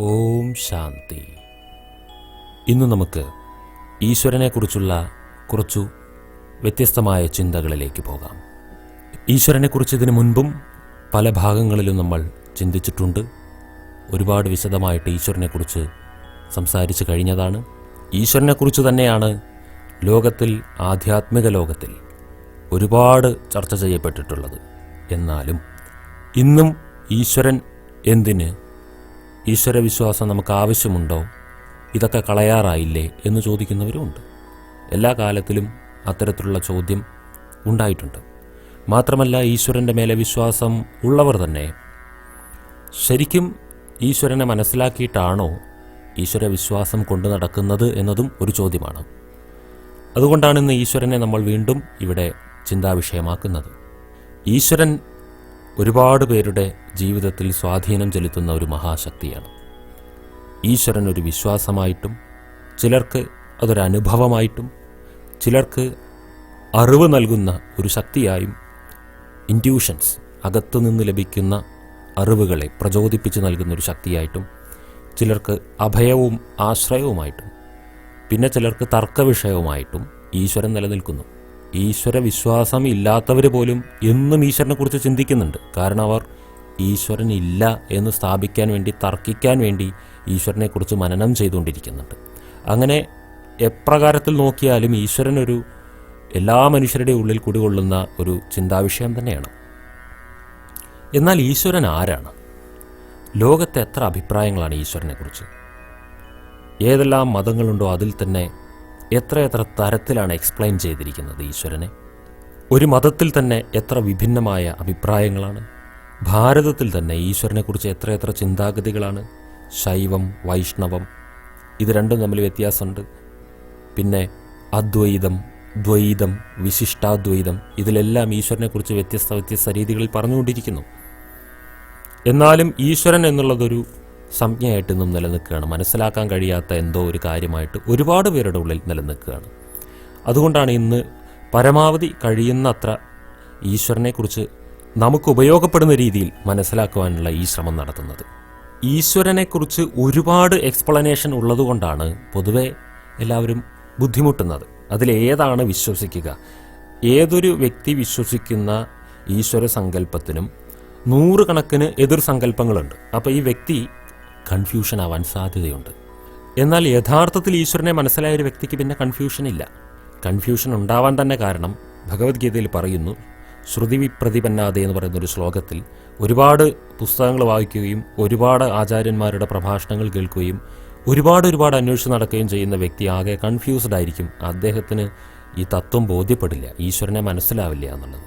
ഓം ശാന്തി. ഇന്ന് നമുക്ക് ഈശ്വരനെക്കുറിച്ചുള്ള കുറച്ചു വ്യത്യസ്തമായ ചിന്തകളിലേക്ക് പോകാം. ഈശ്വരനെക്കുറിച്ച് ഇതിനു മുൻപും പല ഭാഗങ്ങളിലും നമ്മൾ ചിന്തിച്ചിട്ടുണ്ട്. ഒരുപാട് വിശദമായിട്ട് ഈശ്വരനെക്കുറിച്ച് സംസാരിച്ച് കഴിഞ്ഞതാണ്. ഈശ്വരനെക്കുറിച്ച് തന്നെയാണ് ലോകത്തിൽ ആധ്യാത്മിക ലോകത്തിൽ ഒരുപാട് ചർച്ച ചെയ്യപ്പെട്ടിട്ടുള്ളത്. എന്നാലും ഇന്നും ഈശ്വരൻ എന്തിന് ഈശ്വരവിശ്വാസം നമുക്ക് ആവശ്യമുണ്ടോ? ഇതൊക്കെ കളയാറായില്ലേ എന്ന് ചോദിക്കുന്നവരുമുണ്ട്. എല്ലാ കാലത്തിലും അത്തരത്തിലുള്ള ചോദ്യം ഉണ്ടായിട്ടുണ്ട്. മാത്രമല്ല ഈശ്വരന്റെ മേലെ വിശ്വാസം ഉള്ളവർ തന്നെ ശരിക്കും ഈശ്വരനെ മനസ്സിലാക്കിയിട്ടാണോ ഈശ്വര വിശ്വാസം കൊണ്ടു നടക്കുന്നത് എന്നതും ഒരു ചോദ്യമാണ്. അതുകൊണ്ടാണ് ഇന്ന് ഈശ്വരനെ നമ്മൾ വീണ്ടും ഇവിടെ ചിന്താവിഷയമാക്കുന്നത്. ഈശ്വരൻ ഒരുപാട് പേരുടെ ജീവിതത്തിൽ സ്വാധീനം ചെലുത്തുന്ന ഒരു മഹാശക്തിയാണ്. ഈശ്വരൻ ഒരു വിശ്വാസമായിട്ടും ചിലർക്ക് അതൊരനുഭവമായിട്ടും ചിലർക്ക് അറിവ് നൽകുന്ന ഒരു ശക്തിയായും ഇന്റ്യൂഷൻസ് അകത്തുനിന്ന് ലഭിക്കുന്ന അറിവുകളെ പ്രചോദിപ്പിച്ച് നൽകുന്ന ഒരു ശക്തിയായിട്ടും ചിലർക്ക് അഭയവും ആശ്രയവുമായിട്ടും പിന്നെ ചിലർക്ക് തർക്കവിഷയവുമായിട്ടും ഈശ്വരൻ നിലനിൽക്കുന്നു. ഈശ്വര വിശ്വാസം ഇല്ലാത്തവർ പോലും എന്നും ഈശ്വരനെ കുറിച്ച് ചിന്തിക്കുന്നുണ്ട്. കാരണം അവർ ഈശ്വരൻ ഇല്ല എന്ന് സ്ഥാപിക്കാൻ വേണ്ടി തർക്കിക്കാൻ വേണ്ടി ഈശ്വരനെക്കുറിച്ച് മനനം ചെയ്തുകൊണ്ടിരിക്കുന്നുണ്ട്. അങ്ങനെ എപ്രകാരത്തിൽ നോക്കിയാലും ഈശ്വരൻ ഒരു എല്ലാ മനുഷ്യരുടെ ഉള്ളിൽ കുടികൊള്ളുന്ന ഒരു ചിന്താവിഷയം തന്നെയാണ്. എന്നാൽ ഈശ്വരൻ ആരാണ്? ലോകത്തെ എത്ര അഭിപ്രായങ്ങളാണ് ഈശ്വരനെക്കുറിച്ച്? ഏതെല്ലാം മതങ്ങളുണ്ടോ അതിൽ തന്നെ എത്രയെത്ര തരത്തിലാണ് എക്സ്പ്ലെയിൻ ചെയ്തിരിക്കുന്നത് ഈശ്വരനെ? ഒരു മതത്തിൽ തന്നെ എത്ര വിഭിന്നമായ അഭിപ്രായങ്ങളാണ്. ഭാരതത്തിൽ തന്നെ ഈശ്വരനെക്കുറിച്ച് എത്രയെത്ര ചിന്താഗതികളാണ്. ശൈവം വൈഷ്ണവം ഇത് രണ്ടും തമ്മിൽ വ്യത്യാസമുണ്ട്. പിന്നെ അദ്വൈതം ദ്വൈതം വിശിഷ്ടാദ്വൈതം ഇതിലെല്ലാം ഈശ്വരനെക്കുറിച്ച് വ്യത്യസ്ത വ്യത്യസ്ത രീതികളിൽ പറഞ്ഞുകൊണ്ടിരിക്കുന്നു. എന്നാലും ഈശ്വരൻ എന്നുള്ളതൊരു സംജ്ഞയായിട്ട് ഇന്നും നിലനിൽക്കുകയാണ്. മനസ്സിലാക്കാൻ കഴിയാത്ത എന്തോ ഒരു കാര്യമായിട്ട് ഒരുപാട് പേരുടെ ഉള്ളിൽ നിലനിൽക്കുകയാണ്. അതുകൊണ്ടാണ് ഇന്ന് പരമാവധി കഴിയുന്നത്ര ഈശ്വരനെക്കുറിച്ച് നമുക്ക് ഉപയോഗപ്പെടുന്ന രീതിയിൽ മനസ്സിലാക്കുവാനുള്ള ഈ ശ്രമം നടത്തുന്നത്. ഈശ്വരനെക്കുറിച്ച് ഒരുപാട് എക്സ്പ്ലനേഷൻ ഉള്ളതുകൊണ്ടാണ് പൊതുവെ എല്ലാവരും ബുദ്ധിമുട്ടുന്നത്. അതിലേതാണ് വിശ്വസിക്കുക? ഏതൊരു വ്യക്തി വിശ്വസിക്കുന്ന ഈശ്വര സങ്കല്പത്തിനും നൂറുകണക്കിന് എതിർ സങ്കല്പങ്ങളുണ്ട്. അപ്പോൾ ഈ വ്യക്തി കൺഫ്യൂഷൻ ആവാൻ സാധ്യതയുണ്ട്. എന്നാൽ യഥാർത്ഥത്തിൽ ഈശ്വരനെ മനസ്സിലായ ഒരു വ്യക്തിക്ക് പിന്നെ കൺഫ്യൂഷൻ ഇല്ല. കൺഫ്യൂഷൻ ഉണ്ടാവാൻ തന്നെ കാരണം ഭഗവത്ഗീതയിൽ പറയുന്നു ശ്രുതി വിപ്രതിപന്നാതെ എന്ന് പറയുന്ന ഒരു ശ്ലോകത്തിൽ ഒരുപാട് പുസ്തകങ്ങൾ വായിക്കുകയും ഒരുപാട് ആചാര്യന്മാരുടെ പ്രഭാഷണങ്ങൾ കേൾക്കുകയും ഒരുപാട് ഒരുപാട് അന്വേഷിച്ച് നടക്കുകയും ചെയ്യുന്ന വ്യക്തി ആകെ കൺഫ്യൂസ്ഡ് ആയിരിക്കും. അദ്ദേഹത്തിന് ഈ തത്വം ബോധ്യപ്പെടില്ല ഈശ്വരനെ മനസ്സിലാവില്ല എന്നുള്ളത്.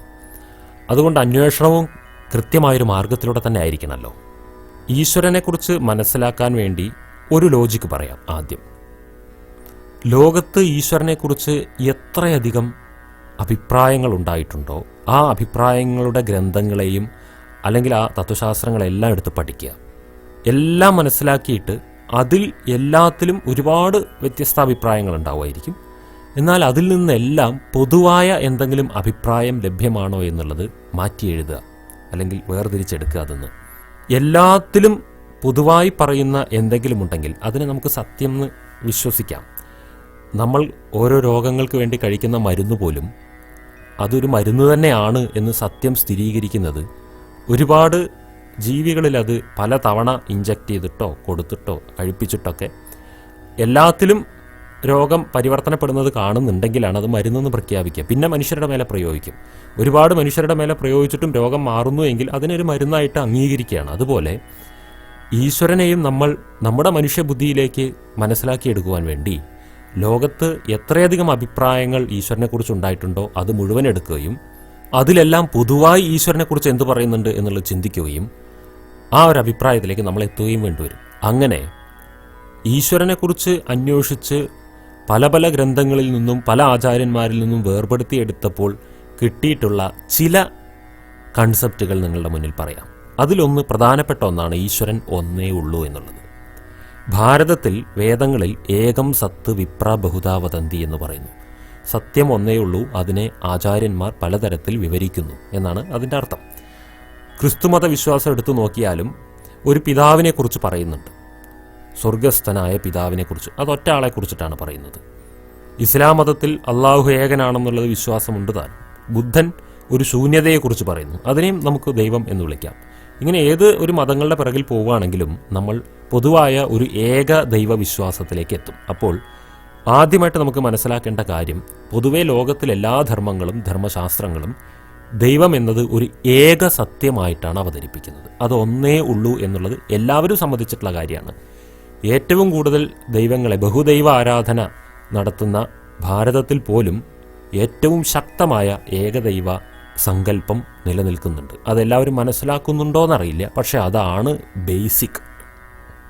അതുകൊണ്ട് അന്വേഷണവും കൃത്യമായൊരു മാർഗത്തിലൂടെ തന്നെ ആയിരിക്കണമല്ലോ ഈശ്വരനെക്കുറിച്ച് മനസ്സിലാക്കാൻ വേണ്ടി ഒരു ലോജിക്ക് പറയാം ആദ്യം. ലോകത്ത് ഈശ്വരനെക്കുറിച്ച് എത്രയധികം അഭിപ്രായങ്ങൾ ഉണ്ടായിട്ടുണ്ടോ ആ അഭിപ്രായങ്ങളുടെ ഗ്രന്ഥങ്ങളെയും അല്ലെങ്കിൽ ആ തത്വശാസ്ത്രങ്ങളെല്ലാം എടുത്ത് പഠിക്കുക. എല്ലാം മനസ്സിലാക്കിയിട്ട് അതിൽ എല്ലാത്തിലും ഒരുപാട് വ്യത്യസ്ത അഭിപ്രായങ്ങൾ ഉണ്ടാവുമായിരിക്കും എന്നാൽ അതിൽ നിന്നെല്ലാം പൊതുവായ എന്തെങ്കിലും അഭിപ്രായം ലഭ്യമാണോ എന്നുള്ളത് മാറ്റി എഴുതുക അല്ലെങ്കിൽ വേർതിരിച്ചെടുക്കുക അതെന്ന്. എല്ലാത്തിലും പൊതുവായി പറയുന്ന എന്തെങ്കിലും ഉണ്ടെങ്കിൽ അതിനെ നമുക്ക് സത്യം എന്ന് വിശ്വസിക്കാം. നമ്മൾ ഓരോ രോഗങ്ങൾക്ക് വേണ്ടി കഴിക്കുന്ന മരുന്ന് പോലും അതൊരു മരുന്ന് തന്നെയാണ് എന്ന് സത്യം സ്ഥിരീകരിക്കുന്നത്. ഒരുപാട് ജീവികളിൽ അത് പല തവണ ഇഞ്ചക്ട് ചെയ്തിട്ടോ കൊടുത്തിട്ടോ കഴിപ്പിച്ചിട്ടൊക്കെ എല്ലാത്തിലും രോഗം പരിവർത്തനപ്പെടുന്നത് കാണുന്നുണ്ടെങ്കിലാണ് അത് മരുന്നെന്ന് പ്രഖ്യാപിക്കുക. പിന്നെ മനുഷ്യരുടെ മേലെ പ്രയോഗിക്കും. ഒരുപാട് മനുഷ്യരുടെ മേലെ പ്രയോഗിച്ചിട്ടും രോഗം മാറുന്നു എങ്കിൽ അതിനൊരു മരുന്നായിട്ട് അംഗീകരിക്കുകയാണ്. അതുപോലെ ഈശ്വരനെയും നമ്മൾ നമ്മുടെ മനുഷ്യബുദ്ധിയിലേക്ക് മനസ്സിലാക്കിയെടുക്കുവാൻ വേണ്ടി ലോകത്ത് എത്രയധികം അഭിപ്രായങ്ങൾ ഈശ്വരനെക്കുറിച്ച് ഉണ്ടായിട്ടുണ്ടോ അത് മുഴുവൻ എടുക്കുകയും അതിലെല്ലാം പൊതുവായി ഈശ്വരനെക്കുറിച്ച് എന്ത് പറയുന്നുണ്ട് എന്നുള്ളത് ചിന്തിക്കുകയും ആ ഒരു അഭിപ്രായത്തിലേക്ക് നമ്മൾ എത്തുകയും വേണ്ടിവരും അങ്ങനെ ഈശ്വരനെക്കുറിച്ച് അന്വേഷിച്ച് പല പല ഗ്രന്ഥങ്ങളിൽ നിന്നും പല ആചാര്യന്മാരിൽ നിന്നും വേർപെടുത്തിയെടുത്തപ്പോൾ കിട്ടിയിട്ടുള്ള ചില കൺസെപ്റ്റുകൾ നിങ്ങളുടെ മുന്നിൽ പറയാം. അതിലൊന്ന് പ്രധാനപ്പെട്ട ഒന്നാണ് ഈശ്വരൻ ഒന്നേ ഉള്ളൂ എന്നുള്ളത്. ഭാരതത്തിൽ വേദങ്ങളിൽ ഏകം സത്ത് വിപ്ര ബഹുതാവതന്തി എന്ന് പറയുന്നു. സത്യം ഒന്നേ ഉള്ളൂ അതിനെ ആചാര്യന്മാർ പലതരത്തിൽ വിവരിക്കുന്നു എന്നാണ് അതിന്റെ അർത്ഥം. ക്രിസ്തുമത വിശ്വാസം എടുത്തു നോക്കിയാലും ഒരു പിതാവിനെക്കുറിച്ച് പറയുന്നുണ്ട്. സ്വർഗസ്ഥനായ പിതാവിനെക്കുറിച്ച് അത് ഒറ്റ ആളെക്കുറിച്ചിട്ടാണ് പറയുന്നത്. ഇസ്ലാം മതത്തിൽ അള്ളാഹു ഏകനാണെന്നുള്ളത് വിശ്വാസമുണ്ട് താൻ. ബുദ്ധൻ ഒരു ശൂന്യതയെക്കുറിച്ച് പറയുന്നു. അതിനെയും നമുക്ക് ദൈവം എന്ന് വിളിക്കാം. ഇങ്ങനെ ഏത് ഒരു മതങ്ങളുടെ പിറകിൽ പോവുകയാണെങ്കിലും നമ്മൾ പൊതുവായ ഒരു ഏക ദൈവ വിശ്വാസത്തിലേക്ക് എത്തും. അപ്പോൾ ആദ്യമായിട്ട് നമുക്ക് മനസ്സിലാക്കേണ്ട കാര്യം പൊതുവെ ലോകത്തിലെ എല്ലാ ധർമ്മങ്ങളും ധർമ്മശാസ്ത്രങ്ങളും ദൈവം എന്നത് ഒരു ഏക സത്യമായിട്ടാണ് അവതരിപ്പിക്കുന്നത്. അത് ഒന്നേ ഉള്ളൂ എന്നുള്ളത് എല്ലാവരും സമ്മതിച്ചിട്ടുള്ള കാര്യമാണ്. ഏറ്റവും കൂടുതൽ ദൈവങ്ങളെ ബഹുദൈവ ആരാധന നടത്തുന്ന ഭാരതത്തിൽ പോലും ഏറ്റവും ശക്തമായ ഏകദൈവ സങ്കല്പം നിലനിൽക്കുന്നുണ്ട്. അതെല്ലാവരും മനസ്സിലാക്കുന്നുണ്ടോയെന്നറിയില്ല പക്ഷെ അതാണ് ബേസിക്.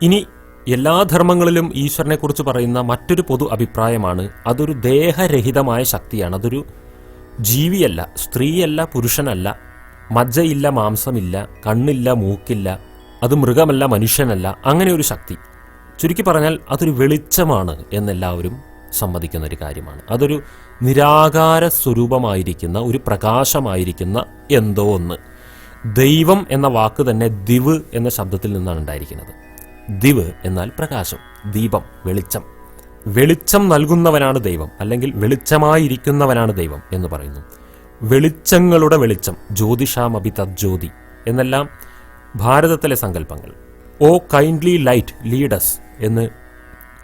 ഇനി എല്ലാ ധർമ്മങ്ങളിലും ഈശ്വരനെക്കുറിച്ച് പറയുന്ന മറ്റൊരു പൊതു അഭിപ്രായമാണ് അതൊരു ദേഹരഹിതമായ ശക്തിയാണ്. അതൊരു ജീവിയല്ല സ്ത്രീയല്ല പുരുഷനല്ല മജ്ജയില്ല മാംസമില്ല കണ്ണില്ല മൂക്കില്ല അത് മൃഗമല്ല മനുഷ്യനല്ല അങ്ങനെ ഒരു ശക്തി. ചുരുക്കി പറഞ്ഞാൽ അതൊരു വെളിച്ചമാണ് എന്നെല്ലാവരും സമ്മതിക്കുന്ന ഒരു കാര്യമാണ്. അതൊരു നിരാകാര സ്വരൂപമായിരിക്കുന്ന ഒരു പ്രകാശമായിരിക്കുന്ന എന്തോ ഒന്ന്. ദൈവം എന്ന വാക്ക് തന്നെ ദിവ് എന്ന ശബ്ദത്തിൽ നിന്നാണ് ഉണ്ടായിരിക്കുന്നത്. ദിവ് എന്നാൽ പ്രകാശം ദീപം വെളിച്ചം. വെളിച്ചം നൽകുന്നവനാണ് ദൈവം അല്ലെങ്കിൽ വെളിച്ചമായിരിക്കുന്നവനാണ് ദൈവം എന്ന് പറയുന്നു. വെളിച്ചങ്ങളുടെ വെളിച്ചം ജ്യോതിഷാമഭി തജ്ജ്യോതി എന്നെല്ലാം ഭാരതത്തിലെ സങ്കല്പങ്ങൾ. ഓ കൈൻഡ്ലി ലൈറ്റ് ലീഡസ് എന്ന്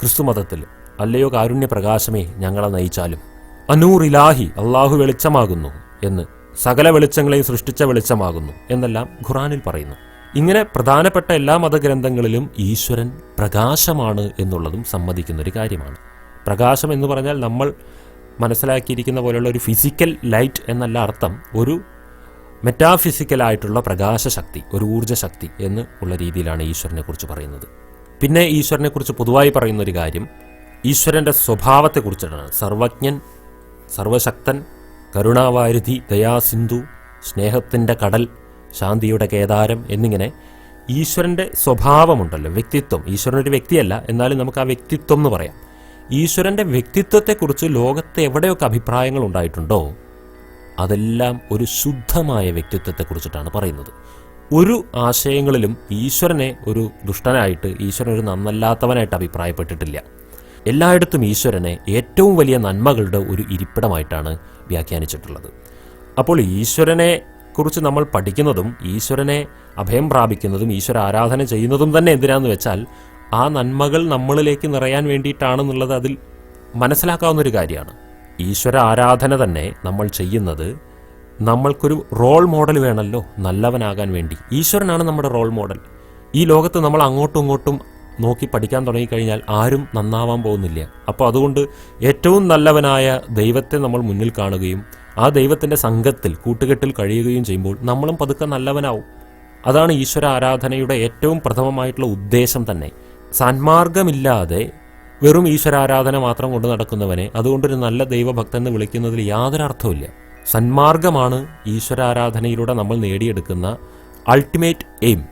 ക്രിസ്തുമതത്തിൽ അല്ലയോ കാരുണ്യപ്രകാശമേ ഞങ്ങളെ നയിച്ചാലും. അനൂർ ഇലാഹി അള്ളാഹു വെളിച്ചമാകുന്നു എന്ന് സകല വെളിച്ചങ്ങളെയും സൃഷ്ടിച്ച വെളിച്ചമാകുന്നു എന്നെല്ലാം ഖുറാനിൽ പറയുന്നു. ഇങ്ങനെ പ്രധാനപ്പെട്ട എല്ലാ മതഗ്രന്ഥങ്ങളിലും ഈശ്വരൻ പ്രകാശമാണ് എന്നുള്ളതും സമ്മതിക്കുന്ന ഒരു കാര്യമാണ്. പ്രകാശം എന്ന് പറഞ്ഞാൽ നമ്മൾ മനസ്സിലാക്കിയിരിക്കുന്ന പോലെയുള്ള ഒരു ഫിസിക്കൽ ലൈറ്റ് എന്നല്ല അർത്ഥം ഒരു മെറ്റാഫിസിക്കലായിട്ടുള്ള പ്രകാശശക്തി ഒരു ഊർജശക്തി എന്ന് ഉള്ള രീതിയിലാണ് ഈശ്വരനെക്കുറിച്ച് പറയുന്നത്. പിന്നെ ഈശ്വരനെ കുറിച്ച് പൊതുവായി പറയുന്ന ഒരു കാര്യം ഈശ്വരന്റെ സ്വഭാവത്തെക്കുറിച്ചിട്ടാണ് സർവജ്ഞൻ സർവശക്തൻ കരുണാവാരുധി ദയാസിന്ധു സ്നേഹത്തിന്റെ കടൽ ശാന്തിയുടെ കേദാരം എന്നിങ്ങനെ ഈശ്വരന്റെ സ്വഭാവമുണ്ടല്ലോ വ്യക്തിത്വം. ഈശ്വരൻ ഒരു വ്യക്തിയല്ല എന്നാലും നമുക്ക് ആ വ്യക്തിത്വം എന്ന് പറയാം. ഈശ്വരന്റെ വ്യക്തിത്വത്തെക്കുറിച്ച് ലോകത്തെ എവിടെയൊക്കെ അഭിപ്രായങ്ങൾ ഉണ്ടായിട്ടുണ്ടോ അതെല്ലാം ഒരു ശുദ്ധമായ വ്യക്തിത്വത്തെക്കുറിച്ചിട്ടാണ് പറയുന്നത്. ഒരു ആശയങ്ങളിലും ഈശ്വരനെ ഒരു ദുഷ്ടനായിട്ട് ഈശ്വരൻ ഒരു നന്നല്ലാത്തവനായിട്ട് അഭിപ്രായപ്പെട്ടിട്ടില്ല. എല്ലായിടത്തും ഈശ്വരനെ ഏറ്റവും വലിയ നന്മകളുടെ ഒരു ഇരിപ്പിടമായിട്ടാണ് വ്യാഖ്യാനിച്ചിട്ടുള്ളത്. അപ്പോൾ ഈശ്വരനെ കുറിച്ച് നമ്മൾ പഠിക്കുന്നതും ഈശ്വരനെ അഭയം പ്രാപിക്കുന്നതും ഈശ്വര ആരാധന ചെയ്യുന്നതും തന്നെ എന്തിനാന്ന് വെച്ചാൽ ആ നന്മകൾ നമ്മളിലേക്ക് നിറയാൻ വേണ്ടിയിട്ടാണെന്നുള്ളത് അതിൽ മനസ്സിലാക്കാവുന്ന ഒരു കാര്യമാണ്. ഈശ്വര ആരാധന തന്നെ നമ്മൾ ചെയ്യുന്നത് നമ്മൾക്കൊരു റോൾ മോഡൽ വേണമല്ലോ നല്ലവനാകാൻ വേണ്ടി. ഈശ്വരനാണ് നമ്മുടെ റോൾ മോഡൽ. ഈ ലോകത്ത് നമ്മൾ അങ്ങോട്ടും ഇങ്ങോട്ടും നോക്കി പഠിക്കാൻ തുടങ്ങിക്കഴിഞ്ഞാൽ ആരും നന്നാവാൻ പോകുന്നില്ല. അപ്പോൾ അതുകൊണ്ട് ഏറ്റവും നല്ലവനായ ദൈവത്തെ നമ്മൾ മുന്നിൽ കാണുകയും ആ ദൈവത്തിന്റെ സംഘത്തിൽ കൂട്ടുകെട്ടിൽ കഴിയുകയും ചെയ്യുമ്പോൾ നമ്മളും പതുക്കെ നല്ലവനാവും. അതാണ് ഈശ്വര ആരാധനയുടെ ഏറ്റവും പ്രഥമമായിട്ടുള്ള ഉദ്ദേശം തന്നെ. സന്മാർഗമില്ലാതെ വെറും ഈശ്വരാരാധന മാത്രം കൊണ്ട് നടക്കുന്നവനെ അതുകൊണ്ടൊരു നല്ല ദൈവഭക്തൻ എന്ന് വിളിക്കുന്നതിൽ യാതൊരു അർത്ഥവുമില്ല സന്മാർഗമാണ് ഈശ്വരാരാധനയിലൂടെ നമ്മൾ നേടിയെടുക്കുന്ന അൾട്ടിമേറ്റ് എയിം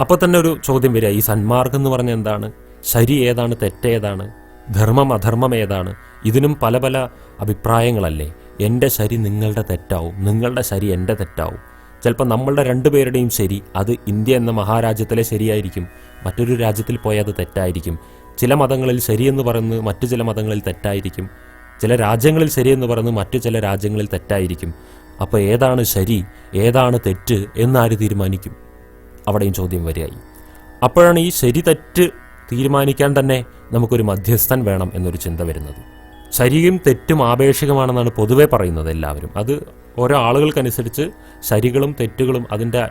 അപ്പോൾ തന്നെ ഒരു ചോദ്യം വരിക. ഈ സന്മാർഗം എന്ന് പറഞ്ഞാൽ എന്താണ്? ശരി ഏതാണ്? തെറ്റേതാണ് ധർമ്മം അധർമ്മം ഏതാണ്? ഇതിനും പല പല അഭിപ്രായങ്ങളല്ലേ? എന്റെ ശരി നിങ്ങളുടെ തെറ്റാവും. നിങ്ങളുടെ ശരി എന്റെ തെറ്റാവും. ചിലപ്പോൾ നമ്മളുടെ രണ്ടുപേരുടെയും ശരി അത് ഇന്ത്യ എന്ന മഹാരാജ്യത്തിലെ ശരിയായിരിക്കും. മറ്റൊരു രാജ്യത്തിൽ പോയാൽ അത് തെറ്റായിരിക്കും. ചില മതങ്ങളിൽ ശരിയെന്ന് പറയുന്നത് മറ്റു ചില മതങ്ങളിൽ തെറ്റായിരിക്കും. ചില രാജ്യങ്ങളിൽ ശരിയെന്ന് പറയുന്നത് മറ്റു ചില രാജ്യങ്ങളിൽ തെറ്റായിരിക്കും. അപ്പോൾ ഏതാണ് ശരി ഏതാണ് തെറ്റ് എന്നാര് തീരുമാനിക്കും? അവിടെയും ചോദ്യം വരികയായി അപ്പോഴാണ് ഈ ശരി തെറ്റ് തീരുമാനിക്കാൻ തന്നെ നമുക്കൊരു മധ്യസ്ഥൻ വേണം എന്നൊരു ചിന്ത വരുന്നത്. ശരിയും തെറ്റും ആപേക്ഷികമാണെന്നാണ് പൊതുവെ പറയുന്നത് എല്ലാവരും. അത് ഓരോ ആളുകൾക്കനുസരിച്ച് ശരികളും തെറ്റുകളും അതിന്റെ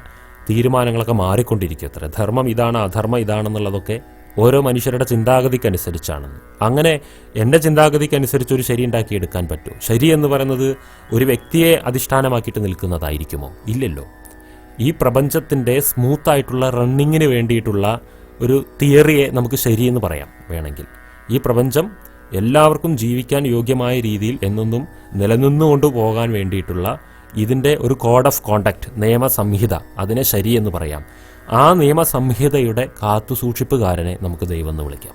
തീരുമാനങ്ങളൊക്കെ മാറിക്കൊണ്ടിരിക്കും അത്ര. ധർമ്മം ഇതാണ് അധർമ്മം ഇതാണെന്നുള്ളതൊക്കെ ഓരോ മനുഷ്യരുടെ ചിന്താഗതിക്കനുസരിച്ചാണ്. അങ്ങനെ എന്റെ ചിന്താഗതിക്കനുസരിച്ച് ഒരു ശരി ഉണ്ടാക്കിയെടുക്കാൻ പറ്റുമോ ശരി എന്ന് പറയുന്നത് ഒരു വ്യക്തിയെ അധിഷ്ഠാനമാക്കിയിട്ട് നിൽക്കുന്നതായിരിക്കുമോ? ഇല്ലല്ലോ. ഈ പ്രപഞ്ചത്തിന്റെ സ്മൂത്തായിട്ടുള്ള റണ്ണിങ്ങിന് വേണ്ടിയിട്ടുള്ള ഒരു തിയറിയെ നമുക്ക് ശരിയെന്ന് പറയാം വേണമെങ്കിൽ. ഈ പ്രപഞ്ചം എല്ലാവർക്കും ജീവിക്കാൻ യോഗ്യമായ രീതിയിൽ എന്നൊന്നും നിലനിന്നുകൊണ്ട് പോകാൻ വേണ്ടിയിട്ടുള്ള ഇതിന്റെ ഒരു കോഡ് ഓഫ് കോണ്ടാക്ട് നിയമസംഹിത അതിനെ ശരിയെന്ന് പറയാം. ആ നിയമസംഹിതയുടെ കാത്തുസൂക്ഷിപ്പുകാരനെ നമുക്ക് ദൈവം എന്ന് വിളിക്കാം.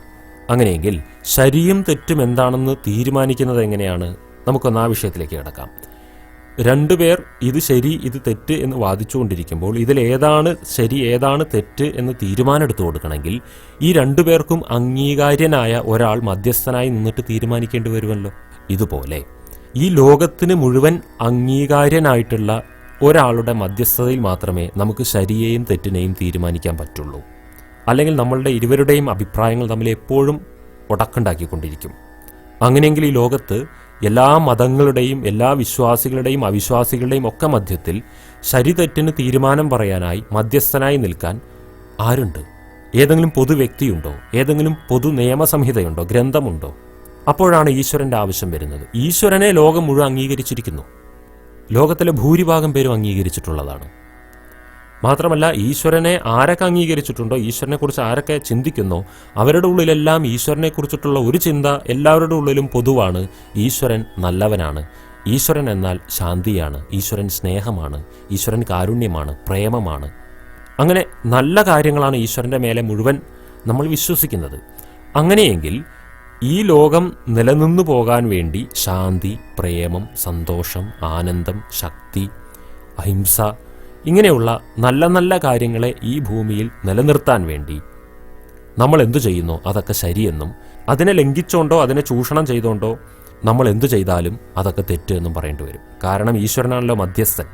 അങ്ങനെയെങ്കിൽ ശരിയും തെറ്റും എന്താണെന്ന് തീരുമാനിക്കുന്നത് എങ്ങനെയാണ്? നമുക്കൊന്ന് ആ വിഷയത്തിലേക്ക് കിടക്കാം. രണ്ടുപേർ ഇത് ശരി ഇത് തെറ്റ് എന്ന് വാദിച്ചുകൊണ്ടിരിക്കുമ്പോൾ ഇതിൽ ഏതാണ് ശരി ഏതാണ് തെറ്റ് എന്ന് തീരുമാനമെടുത്തു കൊടുക്കണമെങ്കിൽ ഈ രണ്ടുപേർക്കും അംഗീകാര്യനായ ഒരാൾ മധ്യസ്ഥനായി നിന്നിട്ട് തീരുമാനിക്കേണ്ടി വരുമല്ലോ. ഇതുപോലെ ഈ ലോകത്തിന് മുഴുവൻ അംഗീകാര്യനായിട്ടുള്ള ഒരാളുടെ മധ്യസ്ഥതയിൽ മാത്രമേ നമുക്ക് ശരിയെയും തെറ്റിനെയും തീരുമാനിക്കാൻ പറ്റുള്ളൂ. അല്ലെങ്കിൽ നമ്മളുടെ ഇരുവരുടെയും അഭിപ്രായങ്ങൾ തമ്മിൽ എപ്പോഴും ഉടക്കുണ്ടാക്കിക്കൊണ്ടിരിക്കും അങ്ങനെയെങ്കിൽ ഈ ലോകത്ത് എല്ലാ മതങ്ങളുടെയും എല്ലാ വിശ്വാസികളുടെയും അവിശ്വാസികളുടെയും ഒക്കെ മധ്യത്തിൽ ശരി തെറ്റിന് തീരുമാനം പറയാനായി മധ്യസ്ഥനായി നിൽക്കാൻ ആരുണ്ട്? ഏതെങ്കിലും പൊതു വ്യക്തിയുണ്ടോ? ഏതെങ്കിലും പൊതു നിയമസംഹിതയുണ്ടോ? ഗ്രന്ഥമുണ്ടോ? അപ്പോഴാണ് ഈശ്വരന്റെ ആവശ്യം വരുന്നത്. ഈശ്വരനെ ലോകം മുഴുവൻ അംഗീകരിച്ചിരിക്കുന്നു. ലോകത്തിലെ ഭൂരിഭാഗം പേരും അംഗീകരിച്ചിട്ടുള്ളതാണ്. മാത്രമല്ല ഈശ്വരനെ ആരൊക്കെ അംഗീകരിച്ചിട്ടുണ്ടോ ഈശ്വരനെക്കുറിച്ച് ആരൊക്കെ ചിന്തിക്കുന്നോ അവരുടെ ഉള്ളിലെല്ലാം ഈശ്വരനെക്കുറിച്ചിട്ടുള്ള ഒരു ചിന്ത എല്ലാവരുടെ ഉള്ളിലും പൊതുവാണ് ഈശ്വരൻ നല്ലവനാണ്. ഈശ്വരൻ എന്നാൽ ശാന്തിയാണ് ഈശ്വരൻ സ്നേഹമാണ് ഈശ്വരൻ കാരുണ്യമാണ് പ്രേമമാണ്. അങ്ങനെ നല്ല കാര്യങ്ങളാണ് ഈശ്വരന്റെ മേലെ മുഴുവൻ നമ്മൾ വിശ്വസിക്കുന്നത്. അങ്ങനെയെങ്കിൽ ഈ ലോകം നിലനിന്നു പോകാൻ വേണ്ടി ശാന്തി പ്രേമം സന്തോഷം ആനന്ദം ശക്തി അഹിംസ ഇങ്ങനെയുള്ള നല്ല നല്ല കാര്യങ്ങളെ ഈ ഭൂമിയിൽ നിലനിർത്താൻ വേണ്ടി നമ്മൾ എന്തു ചെയ്യുന്നു? അതൊക്കെ ശരിയെന്നും അതിനെ ലംഘിച്ചോണ്ടോ അതിനെ ചൂഷണം ചെയ്തുകൊണ്ടോ നമ്മൾ എന്തു ചെയ്താലും അതൊക്കെ തെറ്റ് എന്നും പറയേണ്ടി വരും. കാരണം ഈശ്വരനാണല്ലോ മധ്യസ്ഥൻ.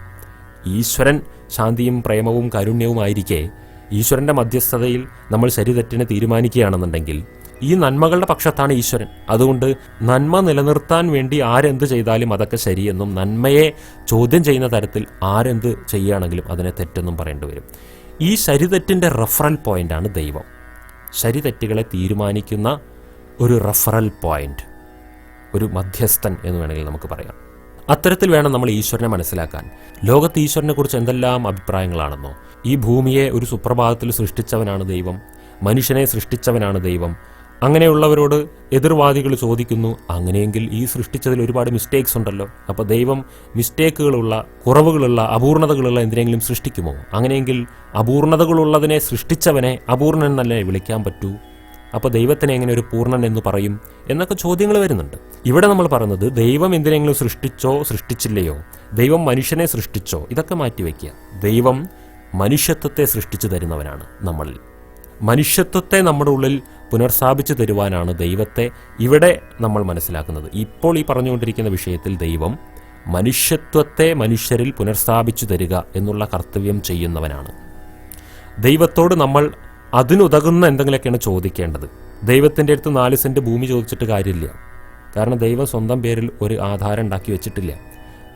ഈശ്വരൻ ശാന്തിയും പ്രേമവും കാരുണ്യവുമായിരിക്കെ ഈശ്വരന്റെ മധ്യസ്ഥതയിൽ നമ്മൾ ശരി തെറ്റിനെ തീരുമാനിക്കുകയാണെന്നുണ്ടെങ്കിൽ ഈ നന്മകളുടെ പക്ഷത്താണ് ഈശ്വരൻ. അതുകൊണ്ട് നന്മ നിലനിർത്താൻ വേണ്ടി ആരെന്ത് ചെയ്താലും അതൊക്കെ ശരിയെന്നും നന്മയെ ചോദ്യം ചെയ്യുന്ന തരത്തിൽ ആരെന്ത് ചെയ്യുകയാണെങ്കിലും അതിനെ തെറ്റെന്നും പറയേണ്ടി വരും. ഈ ശരിതെറ്റിന്റെ റഫറൽ പോയിന്റാണ് ദൈവം. ശരിതെറ്റുകളെ തീരുമാനിക്കുന്ന ഒരു റഫറൽ പോയിന്റ് ഒരു മധ്യസ്ഥൻ എന്ന് വേണമെങ്കിൽ നമുക്ക് പറയാം. അത്തരത്തിൽ വേണം നമ്മൾ ഈശ്വരനെ മനസ്സിലാക്കാൻ. ലോകത്ത് ഈശ്വരനെ കുറിച്ച് എന്തെല്ലാം അഭിപ്രായങ്ങളാണെന്നോ? ഈ ഭൂമിയെ ഒരു സുപ്രഭാതത്തിൽ സൃഷ്ടിച്ചവനാണ് ദൈവം. മനുഷ്യനെ സൃഷ്ടിച്ചവനാണ് ദൈവം. അങ്ങനെയുള്ളവരോട് എതിർവാദികൾ ചോദിക്കുന്നു. അങ്ങനെയെങ്കിൽ ഈ സൃഷ്ടിച്ചതിൽ ഒരുപാട് മിസ്റ്റേക്സ് ഉണ്ടല്ലോ. അപ്പോൾ ദൈവം മിസ്റ്റേക്കുകളുള്ള കുറവുകളുള്ള അപൂർണതകളുള്ള എന്തിനെങ്കിലും സൃഷ്ടിക്കുമോ? അങ്ങനെയെങ്കിൽ അപൂർണതകളുള്ളതിനെ സൃഷ്ടിച്ചവനെ അപൂർണൻ എന്നല്ലേ വിളിക്കാൻ പറ്റൂ? അപ്പോൾ ദൈവത്തിനെ എങ്ങനെ ഒരു പൂർണൻ എന്ന് പറയും? എന്നൊക്കെ ചോദ്യങ്ങൾ വരുന്നുണ്ട്. ഇവിടെ നമ്മൾ പറയുന്നത് ദൈവം എന്തിനെങ്കിലും സൃഷ്ടിച്ചോ സൃഷ്ടിച്ചില്ലയോ? ദൈവം മനുഷ്യനെ സൃഷ്ടിച്ചോ? ഇതൊക്കെ മാറ്റിവെക്കുക ദൈവം മനുഷ്യത്വത്തെ സൃഷ്ടിച്ചു തരുന്നവനാണ് നമ്മളിൽ. മനുഷ്യത്വത്തെ നമ്മുടെ ഉള്ളിൽ പുനർസ്ഥാപിച്ചു തരുവാനാണ് ദൈവത്തെ ഇവിടെ നമ്മൾ മനസ്സിലാക്കുന്നത്. ഇപ്പോൾ ഈ പറഞ്ഞുകൊണ്ടിരിക്കുന്ന വിഷയത്തിൽ ദൈവം മനുഷ്യത്വത്തെ മനുഷ്യരിൽ പുനർസ്ഥാപിച്ചു തരിക എന്നുള്ള കർത്തവ്യം ചെയ്യുന്നവനാണ്. ദൈവത്തോട് നമ്മൾ അതിനുതകുന്ന എന്തെങ്കിലുമൊക്കെയാണ് ചോദിക്കേണ്ടത്. ദൈവത്തിന്റെ അടുത്ത് നാല് സെന്റ് ഭൂമി ചോദിച്ചിട്ട് കാര്യമില്ല. കാരണം ദൈവം സ്വന്തം പേരിൽ ഒരു ആധാരം ഉണ്ടാക്കി വെച്ചിട്ടില്ല.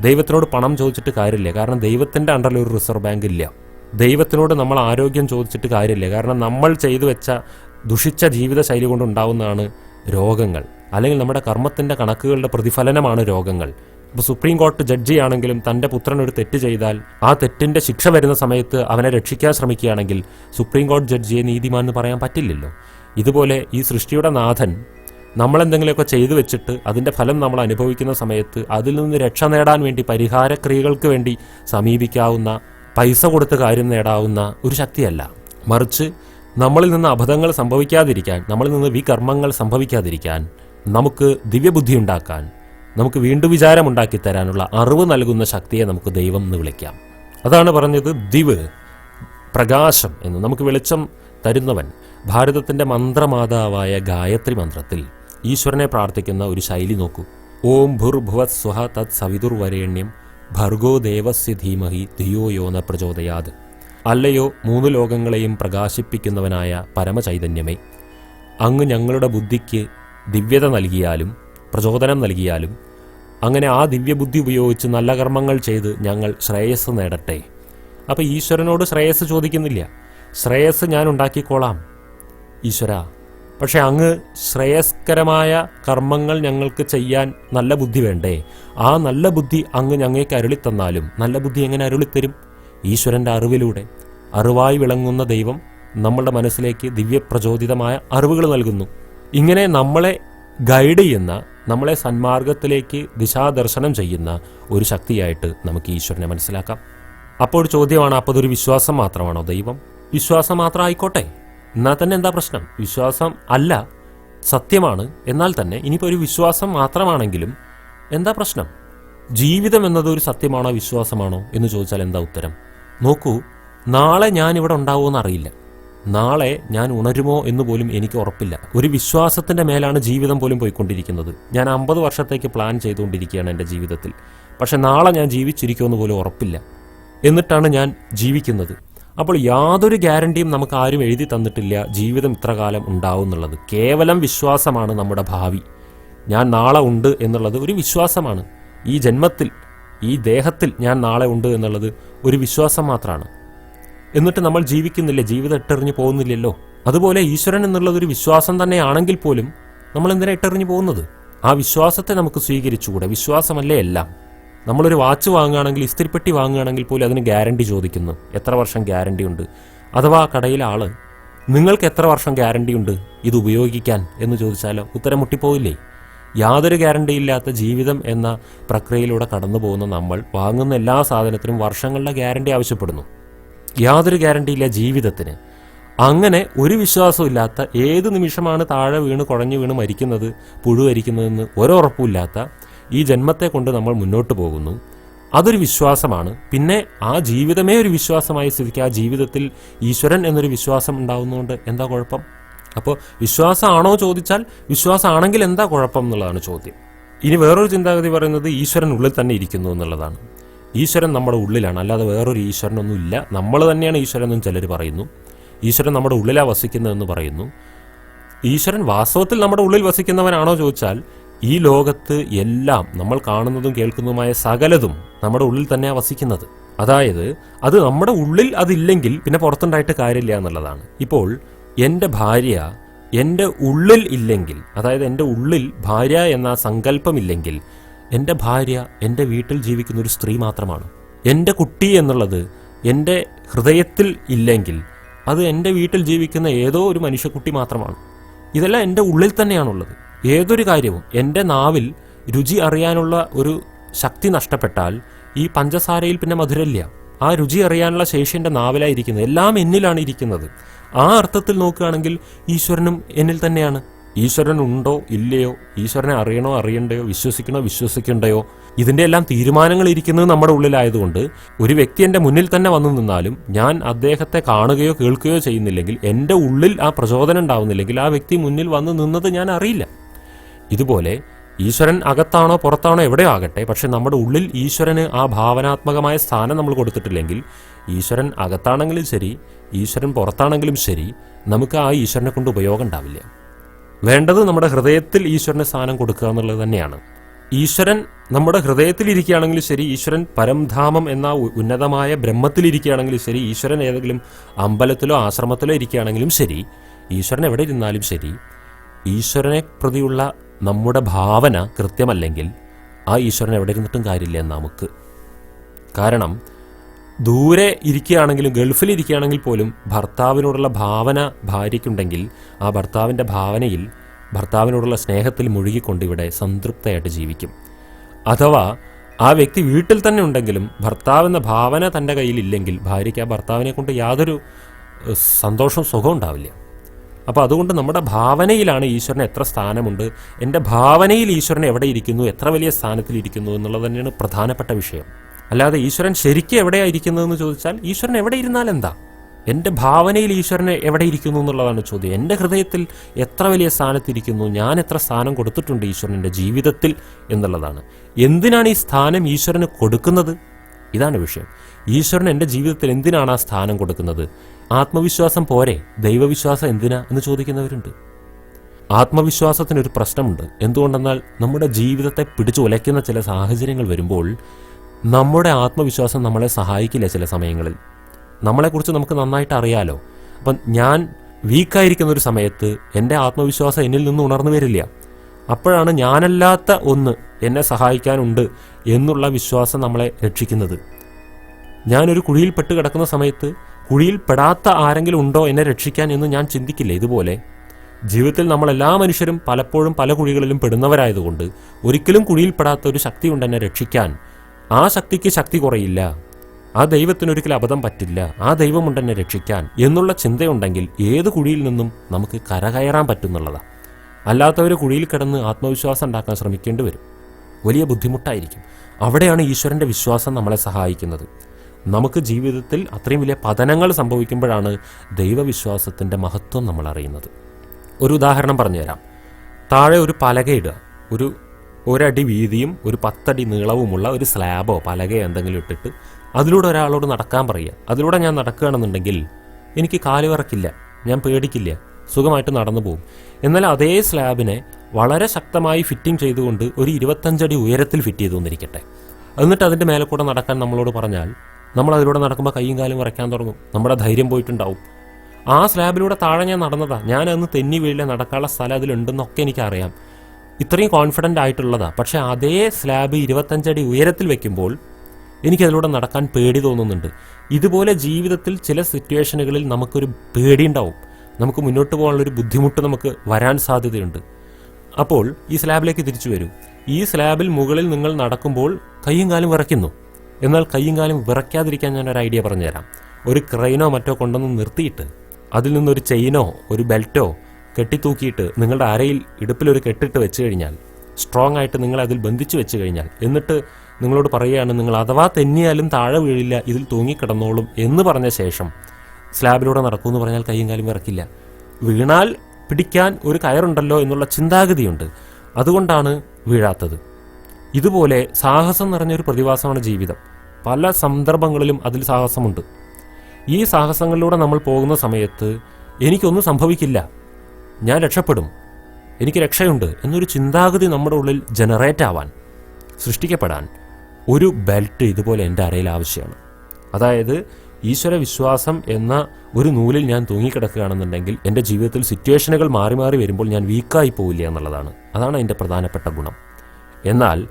ദൈവത്തിനോട് പണം ചോദിച്ചിട്ട് കാര്യമില്ല. കാരണം ദൈവത്തിന്റെ അണ്ടറിൽ ഒരു റിസർവ് ബാങ്ക് ഇല്ല ദൈവത്തിനോട് നമ്മൾ ആരോഗ്യം ചോദിച്ചിട്ട് കാര്യമില്ല. കാരണം നമ്മൾ ചെയ്തു വെച്ച ദുഷിച്ച ജീവിതശൈലി കൊണ്ടുണ്ടാവുന്നതാണ് രോഗങ്ങൾ. അല്ലെങ്കിൽ നമ്മുടെ കർമ്മത്തിന്റെ കണക്കുകളുടെ പ്രതിഫലനമാണ് രോഗങ്ങൾ. ഇപ്പോൾ സുപ്രീം കോടതി ജഡ്ജിയാണെങ്കിലും തന്റെ പുത്രൻ ഒരു തെറ്റ് ചെയ്താൽ ആ തെറ്റിന്റെ ശിക്ഷ വരുന്ന സമയത്ത് അവനെ രക്ഷിക്കാൻ ശ്രമിക്കുകയാണെങ്കിൽ സുപ്രീം കോടതി ജഡ്ജിയെ നീതിമാൻ എന്ന് പറയാൻ പറ്റില്ലല്ലോ. ഇതുപോലെ ഈ സൃഷ്ടിയുടെ നാഥൻ നമ്മളെന്തെങ്കിലുമൊക്കെ ചെയ്തു വെച്ചിട്ട് അതിന്റെ ഫലം നമ്മൾ അനുഭവിക്കുന്ന സമയത്ത് അതിൽ നിന്ന് രക്ഷ നേടാൻ വേണ്ടി പരിഹാരക്രിയകൾക്ക് വേണ്ടി സമീപിക്കാവുന്ന പൈസ കൊടുത്ത് കാര്യം നേടാവുന്ന ഒരു ശക്തിയല്ല. മറിച്ച് നമ്മളിൽ നിന്ന് അബദ്ധങ്ങൾ സംഭവിക്കാതിരിക്കാൻ നമ്മളിൽ നിന്ന് വികർമ്മങ്ങൾ സംഭവിക്കാതിരിക്കാൻ നമുക്ക് ദിവ്യബുദ്ധി ഉണ്ടാക്കാൻ നമുക്ക് വീണ്ടും വിചാരം ഉണ്ടാക്കി തരാനുള്ള അറിവ് നൽകുന്ന ശക്തിയെ നമുക്ക് ദൈവം എന്ന് വിളിക്കാം. അതാണ് പറഞ്ഞത് ദിവ് പ്രകാശം എന്ന്. നമുക്ക് വെളിച്ചം തരുന്നവൻ. ഭാരതത്തിന്റെ മന്ത്രമാതാവായ ഗായത്രി മന്ത്രത്തിൽ ഈശ്വരനെ പ്രാർത്ഥിക്കുന്ന ഒരു ശൈലി നോക്കൂ. ഓം ഭുർഭുവത് സ്വഹ തത് സവിതുർവരേണ്യം ഭർഗോ ദേവസ്യ ധീമഹി ധിയോ യോന പ്രചോദയാത്. അല്ലയോ മൂന്ന് ലോകങ്ങളെയും പ്രകാശിപ്പിക്കുന്നവനായ പരമചൈതന്യമേ? അങ്ങ് ഞങ്ങളുടെ ബുദ്ധിക്ക് ദിവ്യത നൽകിയാലും പ്രചോദനം നൽകിയാലും അങ്ങനെ ആ ദിവ്യബുദ്ധി ഉപയോഗിച്ച് നല്ല കർമ്മങ്ങൾ ചെയ്ത് ഞങ്ങൾ ശ്രേയസ് നേടട്ടെ. അപ്പോൾ ഈശ്വരനോട് ശ്രേയസ് ചോദിക്കുന്നില്ല. ശ്രേയസ് ഞാൻ ഉണ്ടാക്കിക്കോളാം. ഈശ്വര പക്ഷേ അങ്ങ് ശ്രേയസ്കരമായ കർമ്മങ്ങൾ ഞങ്ങൾക്ക് ചെയ്യാൻ നല്ല ബുദ്ധി വേണ്ടേ? ആ നല്ല ബുദ്ധി അങ്ങ് ഞങ്ങൾക്ക് അരുളിത്തന്നാലും നല്ല ബുദ്ധി എങ്ങനെ അരുളിത്തരും? ഈശ്വരന്റെ അറിവിലൂടെ അറിവായി വിളങ്ങുന്ന ദൈവം നമ്മളുടെ മനസ്സിലേക്ക് ദിവ്യപ്രചോദിതമായ അറിവുകൾ നൽകുന്നു. ഇങ്ങനെ നമ്മളെ ഗൈഡ് ചെയ്യുന്ന നമ്മളെ സന്മാർഗത്തിലേക്ക് ദിശാദർശനം ചെയ്യുന്ന ഒരു ശക്തിയായിട്ട് നമുക്ക് ഈശ്വരനെ മനസ്സിലാക്കാം. അപ്പോൾ ചോദ്യമാണ് അപ്പോൾ അതൊരു വിശ്വാസം മാത്രമാണോ ദൈവം? വിശ്വാസം മാത്രം ആയിക്കോട്ടെ. എന്നാൽ തന്നെ എന്താ പ്രശ്നം? വിശ്വാസം അല്ല സത്യമാണ്. എന്നാൽ തന്നെ ഇനിയിപ്പോൾ ഒരു വിശ്വാസം മാത്രമാണെങ്കിലും എന്താ പ്രശ്നം? ജീവിതം എന്നത് ഒരു സത്യമാണോ വിശ്വാസമാണോ എന്ന് ചോദിച്ചാൽ എന്താ ഉത്തരം? നോക്കൂ നാളെ ഞാൻ ഇവിടെ ഉണ്ടാവുമെന്ന് അറിയില്ല. നാളെ ഞാൻ ഉണരുമോ എന്ന് പോലും എനിക്ക് ഉറപ്പില്ല. ഒരു വിശ്വാസത്തിന്റെ മേലാണ് ജീവിതം പോലും പോയിക്കൊണ്ടിരിക്കുന്നത്. ഞാൻ അമ്പത് വർഷത്തേക്ക് പ്ലാൻ ചെയ്തുകൊണ്ടിരിക്കുകയാണ് എന്റെ ജീവിതത്തിൽ. പക്ഷെ നാളെ ഞാൻ ജീവിച്ചിരിക്കുമെന്ന് പോലും ഉറപ്പില്ല. എന്നിട്ടാണ് ഞാൻ ജീവിക്കുന്നത്. അപ്പോൾ യാതൊരു ഗ്യാരണ്ടിയും നമുക്ക് ആരും എഴുതി തന്നിട്ടില്ല ജീവിതം ഇത്രകാലം ഉണ്ടാവും എന്നുള്ളത്. കേവലം വിശ്വാസമാണ് നമ്മുടെ ഭാവി. ഞാൻ നാളെ ഉണ്ട് എന്നുള്ളത് ഒരു വിശ്വാസമാണ്. ഈ ജന്മത്തിൽ ഈ ദേഹത്തിൽ ഞാൻ നാളെ ഉണ്ട് എന്നുള്ളത് ഒരു വിശ്വാസം മാത്രമാണ് എന്നിട്ട് നമ്മൾ ജീവിക്കുന്നില്ല? ജീവിതം ഇട്ടെറിഞ്ഞു പോകുന്നില്ലല്ലോ? അതുപോലെ ഈശ്വരൻ എന്നുള്ളത് ഒരു വിശ്വാസം തന്നെയാണെങ്കിൽ പോലും നമ്മൾ എന്തിനാ ഇട്ടെറിഞ്ഞു പോകുന്നത്? ആ വിശ്വാസത്തെ നമുക്ക് സ്വീകരിച്ചുകൂടെ? വിശ്വാസമല്ലേ എല്ലാം? നമ്മളൊരു വാച്ച് വാങ്ങുകയാണെങ്കിൽ ഇസ്തിരിപ്പെട്ടി വാങ്ങുകയാണെങ്കിൽ പോലും അതിന് ഗ്യാരണ്ടി ചോദിക്കുന്നു. എത്ര വർഷം ഗ്യാരണ്ടി ഉണ്ട്? അഥവാ കടയിലെ ആൾ നിങ്ങൾക്ക് എത്ര വർഷം ഗ്യാരണ്ടി ഉണ്ട്? ഇത് ഉപയോഗിക്കാൻ? എന്ന് ചോദിച്ചാലോ? ഉത്തരം മുട്ടിപ്പോയില്ലേ യാതൊരു ഗ്യാരണ്ടി ഇല്ലാത്ത ജീവിതം എന്ന പ്രക്രിയയിലൂടെ കടന്നു പോകുന്ന നമ്മൾ വാങ്ങുന്ന എല്ലാ സാധനത്തിനും വർഷങ്ങളുടെ ഗ്യാരണ്ടി ആവശ്യപ്പെടുന്നു. യാതൊരു ഗ്യാരണ്ടി ഇല്ല ജീവിതത്തിന്. അങ്ങനെ ഒരു വിശ്വാസവും ഇല്ലാത്ത ഏത് നിമിഷമാണ് താഴെ വീണ് കുഴഞ്ഞു വീണ് മരിക്കുന്നത് പുഴുവരിക്കുന്നതെന്ന് ഒരുറപ്പുമില്ലാത്ത ഈ ജന്മത്തെ കൊണ്ട് നമ്മൾ മുന്നോട്ട് പോകുന്നു. അതൊരു വിശ്വാസമാണ്. പിന്നെ ആ ജീവിതമേ ഒരു വിശ്വാസമായ സ്ഥിതിക്ക് ആ ജീവിതത്തിൽ ഈശ്വരൻ എന്നൊരു വിശ്വാസം ഉണ്ടാകുന്നതുകൊണ്ട് എന്താ കുഴപ്പം? അപ്പോൾ വിശ്വാസമാണോ ചോദിച്ചാൽ വിശ്വാസമാണെങ്കിൽ എന്താ കുഴപ്പം എന്നുള്ളതാണ് ചോദ്യം. ഇനി വേറൊരു ചിന്താഗതി പറയുന്നത് ഈശ്വരൻ ഉള്ളിൽ തന്നെ ഇരിക്കുന്നു എന്നുള്ളതാണ്. ഈശ്വരൻ നമ്മുടെ ഉള്ളിലാണ്. അല്ലാതെ വേറൊരു ഈശ്വരനൊന്നും ഇല്ല നമ്മൾ തന്നെയാണ് ഈശ്വരൻ എന്നും ചിലർ പറയുന്നു. ഈശ്വരൻ നമ്മുടെ ഉള്ളിലാണ് വസിക്കുന്നതെന്ന് പറയുന്നു. ഈശ്വരൻ വാസ്തവത്തിൽ നമ്മുടെ ഉള്ളിൽ വസിക്കുന്നവനാണോ ചോദിച്ചാൽ ഈ ലോകത്ത് എല്ലാം നമ്മൾ കാണുന്നതും കേൾക്കുന്നതുമായ സകലതും നമ്മുടെ ഉള്ളിൽ തന്നെയാണ് വസിക്കുന്നത്. അതായത് അത് നമ്മുടെ ഉള്ളിൽ അതില്ലെങ്കിൽ പിന്നെ പുറത്തുണ്ടായിട്ട് കാര്യമില്ല എന്നുള്ളതാണ്. ഇപ്പോൾ എന്റെ ഭാര്യ എന്റെ ഉള്ളിൽ ഇല്ലെങ്കിൽ അതായത് എന്റെ ഉള്ളിൽ ഭാര്യ എന്ന സങ്കല്പമില്ലെങ്കിൽ എന്റെ ഭാര്യ എന്റെ വീട്ടിൽ ജീവിക്കുന്ന ഒരു സ്ത്രീ മാത്രമാണ്. എന്റെ കുട്ടി എന്നുള്ളത് എന്റെ ഹൃദയത്തിൽ ഇല്ലെങ്കിൽ അത് എന്റെ വീട്ടിൽ ജീവിക്കുന്ന ഏതോ ഒരു മനുഷ്യക്കുട്ടി മാത്രമാണ്. ഇതെല്ലാം എന്റെ ഉള്ളിൽ തന്നെയാണുള്ളത്. ഏതൊരു കാര്യവും എന്റെ നാവിൽ രുചി അറിയാനുള്ള ഒരു ശക്തി നഷ്ടപ്പെട്ടാൽ ഈ പഞ്ചസാരയിൽ പിന്നെ മധുരമില്ല. ആ രുചി അറിയാനുള്ള ശേഷി എന്റെ നാവിലായിരിക്കുന്നത്. എല്ലാം എന്നിലാണ് ഇരിക്കുന്നത്. ആ അർത്ഥത്തിൽ നോക്കുകയാണെങ്കിൽ ഈശ്വരനും എന്നിൽ തന്നെയാണ്. ഈശ്വരൻ ഉണ്ടോ ഇല്ലയോ? ഈശ്വരനെ അറിയണോ അറിയണ്ടയോ? വിശ്വസിക്കണോ വിശ്വസിക്കണ്ടയോ? ഇതിന്റെ എല്ലാം തീരുമാനങ്ങൾ ഇരിക്കുന്നത് നമ്മുടെ ഉള്ളിലായതുകൊണ്ട് ഒരു വ്യക്തി എന്റെ മുന്നിൽ തന്നെ വന്നു നിന്നാലും ഞാൻ അദ്ദേഹത്തെ കാണുകയോ കേൾക്കുകയോ ചെയ്യുന്നില്ലെങ്കിൽ എന്റെ ഉള്ളിൽ ആ പ്രചോദനം ഉണ്ടാവുന്നില്ലെങ്കിൽ ആ വ്യക്തി മുന്നിൽ വന്ന് നിന്നത് ഞാൻ അറിയില്ല. ഇതുപോലെ ഈശ്വരൻ അകത്താണോ പുറത്താണോ എവിടെയോ ആകട്ടെ പക്ഷെ നമ്മുടെ ഉള്ളിൽ ഈശ്വരന് ആ ഭാവനാത്മകമായ സ്ഥാനം നമ്മൾ കൊടുത്തിട്ടില്ലെങ്കിൽ ഈശ്വരൻ അകത്താണെങ്കിലും ശരി ഈശ്വരൻ പുറത്താണെങ്കിലും ശരി നമുക്ക് ആ ഈശ്വരനെ കൊണ്ട് ഉപയോഗം ഉണ്ടാവില്ല. വേണ്ടത് നമ്മുടെ ഹൃദയത്തിൽ ഈശ്വരന് സ്ഥാനം കൊടുക്കുക എന്നുള്ളത് തന്നെയാണ്. ഈശ്വരൻ നമ്മുടെ ഹൃദയത്തിൽ ഇരിക്കുകയാണെങ്കിലും ശരി ഈശ്വരൻ പരംധാമം എന്ന ഉന്നതമായ ബ്രഹ്മത്തിലിരിക്കുകയാണെങ്കിലും ശരി ഈശ്വരൻ ഏതെങ്കിലും അമ്പലത്തിലോ ആശ്രമത്തിലോ ഇരിക്കുകയാണെങ്കിലും ശരി ഈശ്വരൻ എവിടെ ഇരുന്നാലും ശരി ഈശ്വരനെ പ്രതിയുള്ള നമ്മുടെ ഭാവന കൃത്യമല്ലെങ്കിൽ ആ ഈശ്വരൻ എവിടെ ഇരുന്നിട്ടും കാര്യമില്ല നമുക്ക്. കാരണം ദൂരെ ഇരിക്കുകയാണെങ്കിലും ഗൾഫിൽ ഇരിക്കുകയാണെങ്കിൽ പോലും ഭർത്താവിനോടുള്ള ഭാവന ഭാര്യയ്ക്കുണ്ടെങ്കിൽ ആ ഭർത്താവിന്റെ ഭാവനയിൽ ഭർത്താവിനോടുള്ള സ്നേഹത്തിൽ മുഴുകിക്കൊണ്ട് ഇവിടെ സംതൃപ്തയായിട്ട് ജീവിക്കും. അഥവാ ആ വ്യക്തി വീട്ടിൽ തന്നെ ഉണ്ടെങ്കിലും ഭർത്താവ് എന്ന ഭാവന തന്റെ കയ്യിലില്ലെങ്കിൽ ഭാര്യയ്ക്ക് ആ ഭർത്താവിനെ കൊണ്ട് യാതൊരു സന്തോഷവും സുഖവും ഉണ്ടാവില്ല. അപ്പോൾ അതുകൊണ്ട് നമ്മുടെ ഭാവനയിലാണ് ഈശ്വരന് എത്ര സ്ഥാനമുണ്ട്? എന്റെ ഭാവനയിൽ ഈശ്വരൻ എവിടെ ഇരിക്കുന്നു? എത്ര വലിയ സ്ഥാനത്തിൽ ഇരിക്കുന്നു എന്നുള്ളത് തന്നെയാണ് പ്രധാനപ്പെട്ട വിഷയം. അല്ലാതെ ഈശ്വരൻ ശരിക്കും എവിടെയാണ് ഇരിക്കുന്നതെന്ന് ചോദിച്ചാൽ ഈശ്വരൻ എവിടെ ഇരുന്നാൽ എന്താ? എന്റെ ഭാവനയിൽ ഈശ്വരനെ എവിടെ ഇരിക്കുന്നു എന്നുള്ളതാണ് ചോദ്യം. എന്റെ ഹൃദയത്തിൽ എത്ര വലിയ സ്ഥാനത്തിരിക്കുന്നു ഞാൻ എത്ര സ്ഥാനം കൊടുത്തിട്ടുണ്ട് ഈശ്വരന്റെ ജീവിതത്തിൽ എന്നുള്ളതാണ്. എന്തിനാണ് ഈ സ്ഥാനം ഈശ്വരന് കൊടുക്കുന്നത്? ഇതാണ് വിഷയം. ഈശ്വരൻ എന്റെ ജീവിതത്തിൽ എന്തിനാണ് ആ സ്ഥാനം കൊടുക്കുന്നത്? ആത്മവിശ്വാസം പോരെ. ദൈവവിശ്വാസം എന്തിനാ എന്ന് ചോദിക്കുന്നവരുണ്ട്. ആത്മവിശ്വാസത്തിനൊരു പ്രശ്നമുണ്ട്. എന്തുകൊണ്ടെന്നാൽ നമ്മുടെ ജീവിതത്തെ പിടിച്ചു ഉലയ്ക്കുന്ന ചില സാഹചര്യങ്ങൾ വരുമ്പോൾ നമ്മുടെ ആത്മവിശ്വാസം നമ്മളെ സഹായിക്കില്ല ചില സമയങ്ങളിൽ. നമ്മളെക്കുറിച്ച് നമുക്ക് നന്നായിട്ട് അറിയാലോ. അപ്പം ഞാൻ വീക്കായിരിക്കുന്ന ഒരു സമയത്ത് എന്റെ ആത്മവിശ്വാസം എന്നിൽ നിന്ന് ഉണർന്നു വരില്ല. അപ്പോഴാണ് ഞാനല്ലാത്ത ഒന്ന് എന്നെ സഹായിക്കാനുണ്ട് എന്നുള്ള വിശ്വാസം നമ്മളെ രക്ഷിക്കുന്നത്. ഞാനൊരു കുഴിയിൽ പെട്ട് കിടക്കുന്ന സമയത്ത് കുഴിയിൽ പെടാത്ത ആരെങ്കിലും ഉണ്ടോ എന്നെ രക്ഷിക്കാൻ എന്ന് ഞാൻ ചിന്തിക്കില്ല. ഇതുപോലെ ജീവിതത്തിൽ നമ്മൾ എല്ലാ മനുഷ്യരും പലപ്പോഴും പല കുഴികളിലും പെടുന്നവരായതുകൊണ്ട് ഒരിക്കലും കുഴിയിൽ പെടാത്ത ഒരു ശക്തിയുണ്ട് എന്നെ രക്ഷിക്കാൻ. ആ ശക്തിക്ക് ശക്തി കുറയില്ല. ആ ദൈവത്തിനൊരിക്കലും അബദ്ധം പറ്റില്ല. ആ ദൈവമുണ്ട് എന്നെ രക്ഷിക്കാൻ എന്നുള്ള ചിന്തയുണ്ടെങ്കിൽ ഏത് കുഴിയിൽ നിന്നും നമുക്ക് കരകയറാൻ പറ്റുന്നുള്ളതാണ് അല്ലാത്തവർ കുഴിയിൽ കിടന്ന് ആത്മവിശ്വാസം ഉണ്ടാക്കാൻ ശ്രമിക്കേണ്ടി വരും. വലിയ ബുദ്ധിമുട്ടായിരിക്കും. അവിടെയാണ് ഈശ്വരന്റെ വിശ്വാസം നമ്മളെ സഹായിക്കുന്നത്. നമുക്ക് ജീവിതത്തിൽ അത്രയും വലിയ പതനങ്ങൾ സംഭവിക്കുമ്പോഴാണ് ദൈവവിശ്വാസത്തിന്റെ മഹത്വം നമ്മൾ അറിയുന്നത്. ഒരു ഉദാഹരണം പറഞ്ഞുതരാം. താഴെ ഒരു പലകയിടുക ഒരു ഒരടി വീതിയും ഒരു പത്തടി നീളവുമുള്ള ഒരു സ്ലാബോ പലകയോ എന്തെങ്കിലും ഇട്ടിട്ട് അതിലൂടെ ഒരാളോട് നടക്കാൻ പറയുക. അതിലൂടെ ഞാൻ നടക്കുകയാണെന്നുണ്ടെങ്കിൽ എനിക്ക് കാലുവിറക്കില്ല ഞാൻ പേടിക്കില്ല. സുഖമായിട്ട് നടന്നു പോകും എന്നാൽ അതേ സ്ലാബിനെ വളരെ ശക്തമായി ഫിറ്റിംഗ് ചെയ്തുകൊണ്ട് ഒരു ഇരുപത്തഞ്ചടി ഉയരത്തിൽ ഫിറ്റ് ചെയ്തു തന്നിരിക്കട്ടെ എന്നിട്ട് അതിന്റെ മേലെ കൂടെ നടക്കാൻ നമ്മളോട് പറഞ്ഞാൽ നമ്മൾ അതിലൂടെ നടക്കുമ്പോൾ കൈയും കാലും കുറയ്ക്കാൻ തുടങ്ങും. നമ്മുടെ ധൈര്യം പോയിട്ടുണ്ടാവും. ആ സ്ലാബിലൂടെ താഴെ ഞാൻ നടന്നതാ. ഞാൻ അന്ന് തെന്നി വീഴിലെ നടക്കാനുള്ള സ്ഥലം അതിലുണ്ടെന്നൊക്കെ എനിക്കറിയാം. ഇത്രയും കോൺഫിഡന്റ് ആയിട്ടുള്ളതാ. പക്ഷേ അതേ സ്ലാബ് ഇരുപത്തഞ്ചടി ഉയരത്തിൽ വെക്കുമ്പോൾ എനിക്കതിലൂടെ നടക്കാൻ പേടി തോന്നുന്നുണ്ട്. ഇതുപോലെ ജീവിതത്തിൽ ചില സിറ്റുവേഷനുകളിൽ നമുക്കൊരു പേടിയുണ്ടാവും. നമുക്ക് മുന്നോട്ട് പോകാനുള്ളൊരു ബുദ്ധിമുട്ട് നമുക്ക് വരാൻ സാധ്യതയുണ്ട്. അപ്പോൾ ഈ സ്ലാബിലേക്ക് തിരിച്ചു വരൂ. ഈ സ്ലാബിൽ മുകളിൽ നിങ്ങൾ നടക്കുമ്പോൾ കയ്യും കാലും വിറയ്ക്കുന്നു. എന്നാൽ കയ്യും കാലും വിറയ്ക്കാതിരിക്കാൻ ഞാൻ ഒരു ഐഡിയ പറഞ്ഞുതരാം. ഒരു ക്രെയിനോ മറ്റോ കൊണ്ടുവന്ന് നിർത്തിയിട്ട് അതിൽ നിന്നൊരു ചെയിനോ ഒരു ബെൽറ്റോ കെട്ടിത്തൂക്കിയിട്ട് നിങ്ങളുടെ അരയിൽ ഇടുപ്പിലൊരു കെട്ടിട്ട് വെച്ച് കഴിഞ്ഞാൽ സ്ട്രോങ് ആയിട്ട് നിങ്ങൾ അതിൽ ബന്ധിച്ച് വെച്ച് കഴിഞ്ഞാൽ എന്നിട്ട് നിങ്ങളോട് പറയുകയാണ് നിങ്ങൾ അഥവാ തെന്നിയാലും താഴെ വീഴില്ല ഇതിൽ തൂങ്ങിക്കിടന്നോളും എന്ന് പറഞ്ഞ ശേഷം സ്ലാബിലൂടെ നടക്കുമെന്ന് പറഞ്ഞാൽ കയ്യും കാലും വിറക്കില്ല വീണാൽ പിടിക്കാൻ ഒരു കയറുണ്ടല്ലോ എന്നുള്ള ചിന്താഗതിയുണ്ട്. അതുകൊണ്ടാണ് വീഴാത്തത്. ഇതുപോലെ സാഹസം നിറഞ്ഞൊരു പ്രതിഭാസമാണ് ജീവിതം. പല സന്ദർഭങ്ങളിലും അതിൽ സാഹസമുണ്ട്. ഈ സാഹസങ്ങളിലൂടെ നമ്മൾ പോകുന്ന സമയത്ത് എനിക്കൊന്നും സംഭവിക്കില്ല. ഞാൻ രക്ഷപ്പെടും. എനിക്ക് രക്ഷയുണ്ട് എന്നൊരു ചിന്താഗതി നമ്മുടെ ഉള്ളിൽ ജനറേറ്റ് ആവാൻ സൃഷ്ടിക്കപ്പെടാൻ ഒരു ബെൽറ്റ് ഇതുപോലെ എന്റെ അരയിൽ ആവശ്യമാണ്. അതായത് ഈശ്വര വിശ്വാസം എന്ന ഒരു നൂലിൽ ഞാൻ തൂങ്ങിക്കിടക്കുകയാണെന്നുണ്ടെങ്കിൽ എന്റെ ജീവിതത്തിൽ സിറ്റുവേഷനുകൾ മാറി മാറി വരുമ്പോൾ ഞാൻ വീക്കായി പോവില്ല എന്നുള്ളതാണ്. അതാണ് എന്റെ പ്രധാനപ്പെട്ട ഗുണം. എന്നാൽ